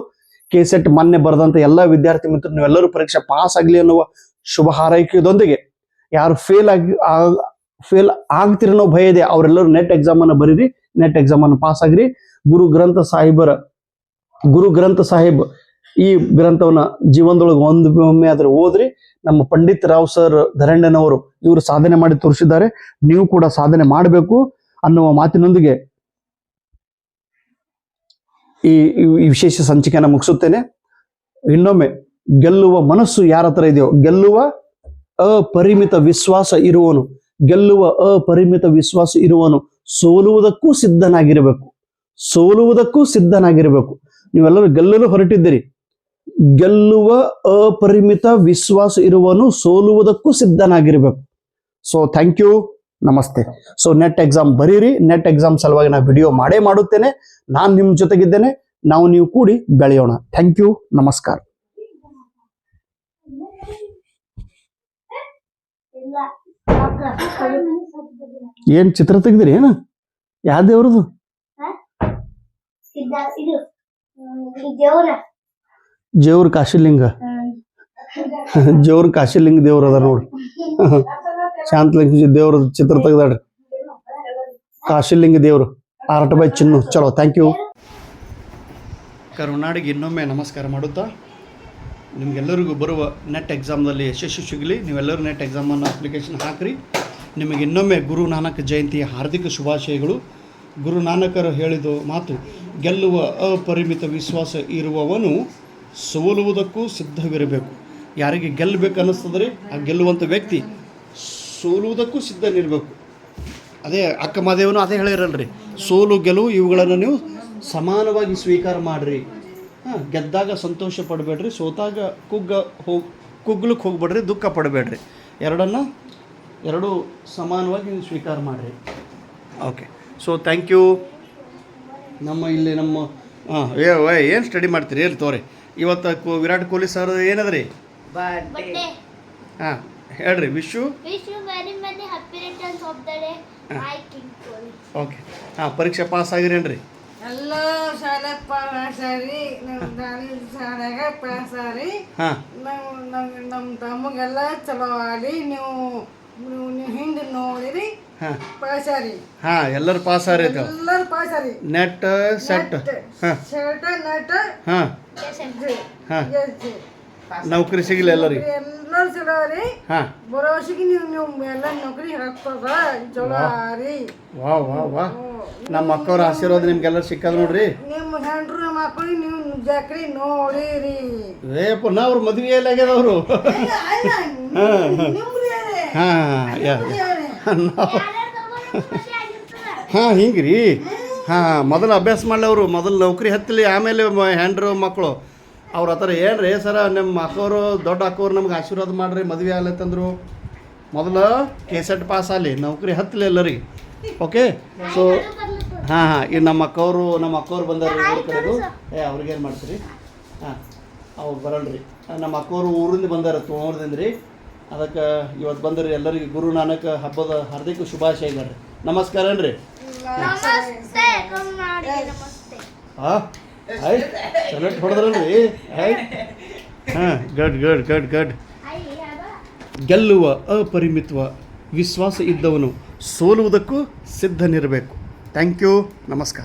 ಕೆ ಸೆಟ್ ಮೊನ್ನೆ ಬರೆದಂತ ಎಲ್ಲ ವಿದ್ಯಾರ್ಥಿ ಮಿತ್ರರು, ನೀವೆಲ್ಲರೂ ಪರೀಕ್ಷೆ ಪಾಸ್ ಆಗಲಿ ಅನ್ನುವ ಶುಭ ಹಾರೈಕೆಯೊಂದಿಗೆ. ಯಾರು ಫೇಲ್ ಆಗಿ ಫೇಲ್ ಆಗ್ತಿರೋ ಭಯ ಇದೆ, ಅವರೆಲ್ಲರೂ ನೆಟ್ ಎಕ್ಸಾಮ್ ಅನ್ನು ಬರೀರಿ ನೆಟ್ ಎಕ್ಸಾಮ್ ಅನ್ನು ಪಾಸ್ ಆಗಿರಿ. ಗುರು ಗ್ರಂಥ ಸಾಹಿಬರ, ಗುರು ಗ್ರಂಥ ಸಾಹಿಬ್ ಈ ಗ್ರಂಥವನ್ನ ಜೀವನದೊಳಗೆ ಒಂದು ಒಮ್ಮೆ ಆದ್ರೆ ಓದ್ರಿ. ನಮ್ಮ ಪಂಡಿತ್ ರಾವ್ ಸರ್ ಧರಂಡನವರು ಇವರು ಸಾಧನೆ ಮಾಡಿ ತೋರಿಸಿದ್ದಾರೆ. ನೀವು ಕೂಡ ಸಾಧನೆ ಮಾಡಬೇಕು. ಅನ್ನುವ ಮಾತಿನೊಂದಿಗೆ ಈ ವಿಶೇಷ ಸಂಚಿಕೆಯನ್ನು ಮುಗಿಸುತ್ತೇನೆ. ಇನ್ನೊಮ್ಮೆ, ಗೆಲ್ಲುವ ಮನಸ್ಸು ಯಾರ ಹತ್ರ ಇದೆಯೋ, ಗೆಲ್ಲುವ ಅಪರಿಮಿತ ವಿಶ್ವಾಸ ಇರುವನು ಗೆಲ್ಲುವ ಅಪರಿಮಿತ ವಿಶ್ವಾಸ ಇರುವನು ಸೋಲುವುದಕ್ಕೂ ಸಿದ್ಧನಾಗಿರಬೇಕು ಸೋಲುವುದಕ್ಕೂ ಸಿದ್ಧನಾಗಿರಬೇಕು. ನೀವೆಲ್ಲರೂ ಗೆಲ್ಲಲು ಹೊರಟಿದ್ದೀರಿ. ಗೆಲ್ಲುವ ಅಪರಿಮಿತ ವಿಶ್ವಾಸ ಇರುವನು ಸೋಲುವುದಕ್ಕೂ ಸಿದ್ಧನಾಗಿರಬೇಕು. ಸೊ ಥ್ಯಾಂಕ್ ಯು ನಮಸ್ತೆ. ಸೊ ನೆಟ್ ಎಕ್ಸಾಮ್ ಬರೀರಿ ನೆಟ್ ಎಕ್ಸಾಮ್ ಸಲುವಾಗಿ ನಾನು ವಿಡಿಯೋ ಮಾಡೇ ಮಾಡುತ್ತೇನೆ. ನಾನು ನಿಮ್ಮ ಜೊತೆಗಿದ್ದೇನೆ ನಾವು ನೀವು ಕೂಡಿ ಬೆಳೆಯೋಣ. ಥ್ಯಾಂಕ್ ಯು ನಮಸ್ಕಾರ. ಏನ್ ಚಿತ್ರ ತೆಗ್ದಿರಿ ಏನ? ಯಾವ ದೇವ್ರದು? ಜೇವ್ರ ಕಾಶಿಲಿಂಗ. ಜೇವ್ರ ಕಾಶಿಲಿಂಗ ದೇವ್ರ ಅದ ನೋಡ್ರಿ ಶಾಂತಲಿಂಗ ದೇವ್ರ ಚಿತ್ರ ತೆಗ್ದಾಡ್ರಿ. ಕಾಶಿಲಿಂಗ ದೇವ್ರು. ಆರಟ ಬೈ ಚಿನ್ನು. ಚಲೋ. ಥ್ಯಾಂಕ್ ಯು ಕರುನಾಡಿಗೆ ಇನ್ನೊಮ್ಮೆ ನಮಸ್ಕಾರ ಮಾಡುತ್ತಾ? ನಿಮಗೆಲ್ಲರಿಗೂ ಬರುವ ನೆಟ್ ಎಕ್ಸಾಮ್ನಲ್ಲಿ ಯಶಸ್ಸು ಸಿಗಲಿ. ನೀವೆಲ್ಲರೂ ನೆಟ್ ಎಕ್ಸಾಮನ್ನು ಅಪ್ಲಿಕೇಶನ್ ಹಾಕಿರಿ. ನಿಮಗೆ ಇನ್ನೊಮ್ಮೆ ಗುರು ನಾನಕ್ ಜಯಂತಿಯ ಹಾರ್ದಿಕ ಶುಭಾಶಯಗಳು. ಗುರು ನಾನಕರು ಹೇಳಿದ ಮಾತು, ಗೆಲ್ಲುವ ಅಪರಿಮಿತ ವಿಶ್ವಾಸ ಇರುವವನು ಸೋಲುವುದಕ್ಕೂ ಸಿದ್ಧವಿರಬೇಕು. ಯಾರಿಗೆ ಗೆಲ್ಲಬೇಕು ಅನ್ನಿಸ್ತದ್ರೆ ಆ ಗೆಲ್ಲುವಂಥ ವ್ಯಕ್ತಿ ಸೋಲುವುದಕ್ಕೂ ಸಿದ್ಧನಿರಬೇಕು. ಅದೇ ಅಕ್ಕ ಮಹದೇವನು ಅದೇ ಹೇಳಿರಲ್ರಿ. ಸೋಲು ಗೆಲುವು ಇವುಗಳನ್ನು ನೀವು ಸಮಾನವಾಗಿ ಸ್ವೀಕಾರ ಮಾಡಿರಿ. ಹಾಂ ಗೆದ್ದಾಗ ಸಂತೋಷ ಪಡಬೇಡ್ರಿ ಸೋತಾಗ ಕುಗ್ಗ ಹೋಗಿ ಕುಗ್ಲಕ್ಕೆ ಹೋಗ್ಬೇಡ್ರಿ ದುಃಖ ಪಡಬೇಡ್ರಿ. ಎರಡನ್ನು ಎರಡೂ ಸಮಾನವಾಗಿ ನೀವು ಸ್ವೀಕಾರ ಮಾಡಿರಿ. ಓಕೆ. ಸೊ ಥ್ಯಾಂಕ್ ಯು ನಮ್ಮ ಇಲ್ಲಿ ನಮ್ಮ ಹಾಂ ಏ ಏನು ಸ್ಟಡಿ ಮಾಡ್ತೀರಿ? ಹೇಳಿ ತೋರಿ? ಇವತ್ತು ಕು- ವಿರಾಟ್ ಕೊಹ್ಲಿ ಸರ್ ಏನದ್ರಿ? ಹಾಂ. ಹೇಳ್ರಿ wish? Wish very many happy returns of the day. I king Kohli okay. ಹಾಂ ಪರೀಕ್ಷೆ ಪಾಸ್ ಆಗಿರೇನ್ರಿ ಎಲ್ಲ ಶಾಲೆ ಪಾಸಾರಿ ನಮ್ಮ ದಾನಿ ಶಾಲೆಗ ಪಾಸಾರಿ ಹಾಂ. ನಾವು ನಮ್ಮ ನಮ್ಮ ತಮ್ಮಗೆಲ್ಲ ಚಲೋ ಆಗಲಿ ನೀವು ನೀವು ನೀವು ಹಿಂದೆ ನೋಡಿರಿ ಹಾಂ. ಪಾಸಾರಿ ಹಾಂ ಎಲ್ಲರೂ ಪಾಸ್ ಆರೈತೆ. ಎಲ್ಲರೂ ಪಾಸಾರಿ ನೆಟ್ ಸೆಟ್ ಹಾಂ. Shirt net. ಹಾಂ. ಹಾಂ. ನೌಕರಿ ಸಿಗಲಿ ಎಲ್ಲರಿಗೂ ಎಲ್ಲರೂ ಚಲೋ ರೀ ಬರೋ ವರ್ಷಕ್ಕೆ ನೀವು ನೀವು ಎಲ್ಲ ನೌಕರಿ ಹಾಕ್ತದ ಚಲೋ ರೀ ವಾ ವಾ ವಾ ನಮ್ಮ ಅಕ್ಕವ್ರ ಆಶೀರ್ವಾದ ನಿಮ್ಗೆಲ್ಲ ಸಿಕ್ಕದ ನೋಡ್ರಿ. ನಿಮ್ಮ ಹೆಂಡ್ರು ಮಕ್ಕಳಿಗೆ ನೀವು ಜಾಕ್ರಿ ನೋಡಿರಿ. ಏ ನಾ ಅವ್ರ ಮದುವೆ ಎಲ್ಲ ಆಗ್ಯದ ಅವರು. ಹಾಂ? ಹಾಂ? ಹಾಂ ಹಿಂಗೆ ರೀ ಹಾಂ ಮೊದಲು ಅಭ್ಯಾಸ ಮಾಡಲಿ ಅವರು. ಮೊದಲು ನೌಕರಿ ಹತ್ತಲಿ ಆಮೇಲೆ ಹೆಂಡ್ರು ಮಕ್ಕಳು. ಅವ್ರ ಹತ್ರ ಏನು ರೀ ಸರ ನಮ್ಮ ಅಕ್ಕವರು ದೊಡ್ಡ ಅಕ್ಕವ್ರು ನಮ್ಗೆ ಆಶೀರ್ವಾದ ಮಾಡ್ರಿ ಮದುವೆ ಆಗ್ಲತ್ತಂದ್ರು ಮೊದಲು ಕೆ ಸೆಟ್ ಪಾಸ್ ಆಗಲಿ ನೌಕರಿ ಹತ್ತಲಿ ಎಲ್ಲರಿಗೆ ಓಕೆ? ಸೊ ಹಾಂ ಹಾಂ ಈಗ ನಮ್ಮ ಅಕ್ಕವರು ನಮ್ಮ ಅಕ್ಕವ್ರು ಬಂದಾರ ಊರ ಕಡೆದು ಏ ಅವ್ರಿಗೇನು ಮಾಡ್ತೀರಿ? ಹಾಂ ಅವ್ರು ಬರಲ್ರಿ. ನಮ್ಮ ಅಕ್ಕವರು ಊರಿಂದ ಬಂದಾರ ತೋರ್ದಿಂದ ರೀ ಅದಕ್ಕೆ ಇವತ್ತು ಬಂದ್ರಿ ಎಲ್ಲರಿಗೆ ಗುರು ನಾನಕ್ ಹಬ್ಬದ ಹಾರ್ದಿಕ ಶುಭಾಶಯ ನಮಸ್ಕಾರ ರೀ ಹಾಂ? ಸೆಲೆಕ್ಟ್ ಹೊಡೆದ್ರಲ್ರಿ? ಹಾಯ್ ಹಾಂ ಗಡ್ ಗಡ್ ಗಡ್ ಗಡ್ ಗೆಲ್ಲುವ, ಅಪರಿಮಿತ್ವ ವಿಶ್ವಾಸ ಇದ್ದವನು ಸೋಲುವುದಕ್ಕೂ ಸಿದ್ಧನಿರಬೇಕು. ಥ್ಯಾಂಕ್ ಯು ನಮಸ್ಕಾರ.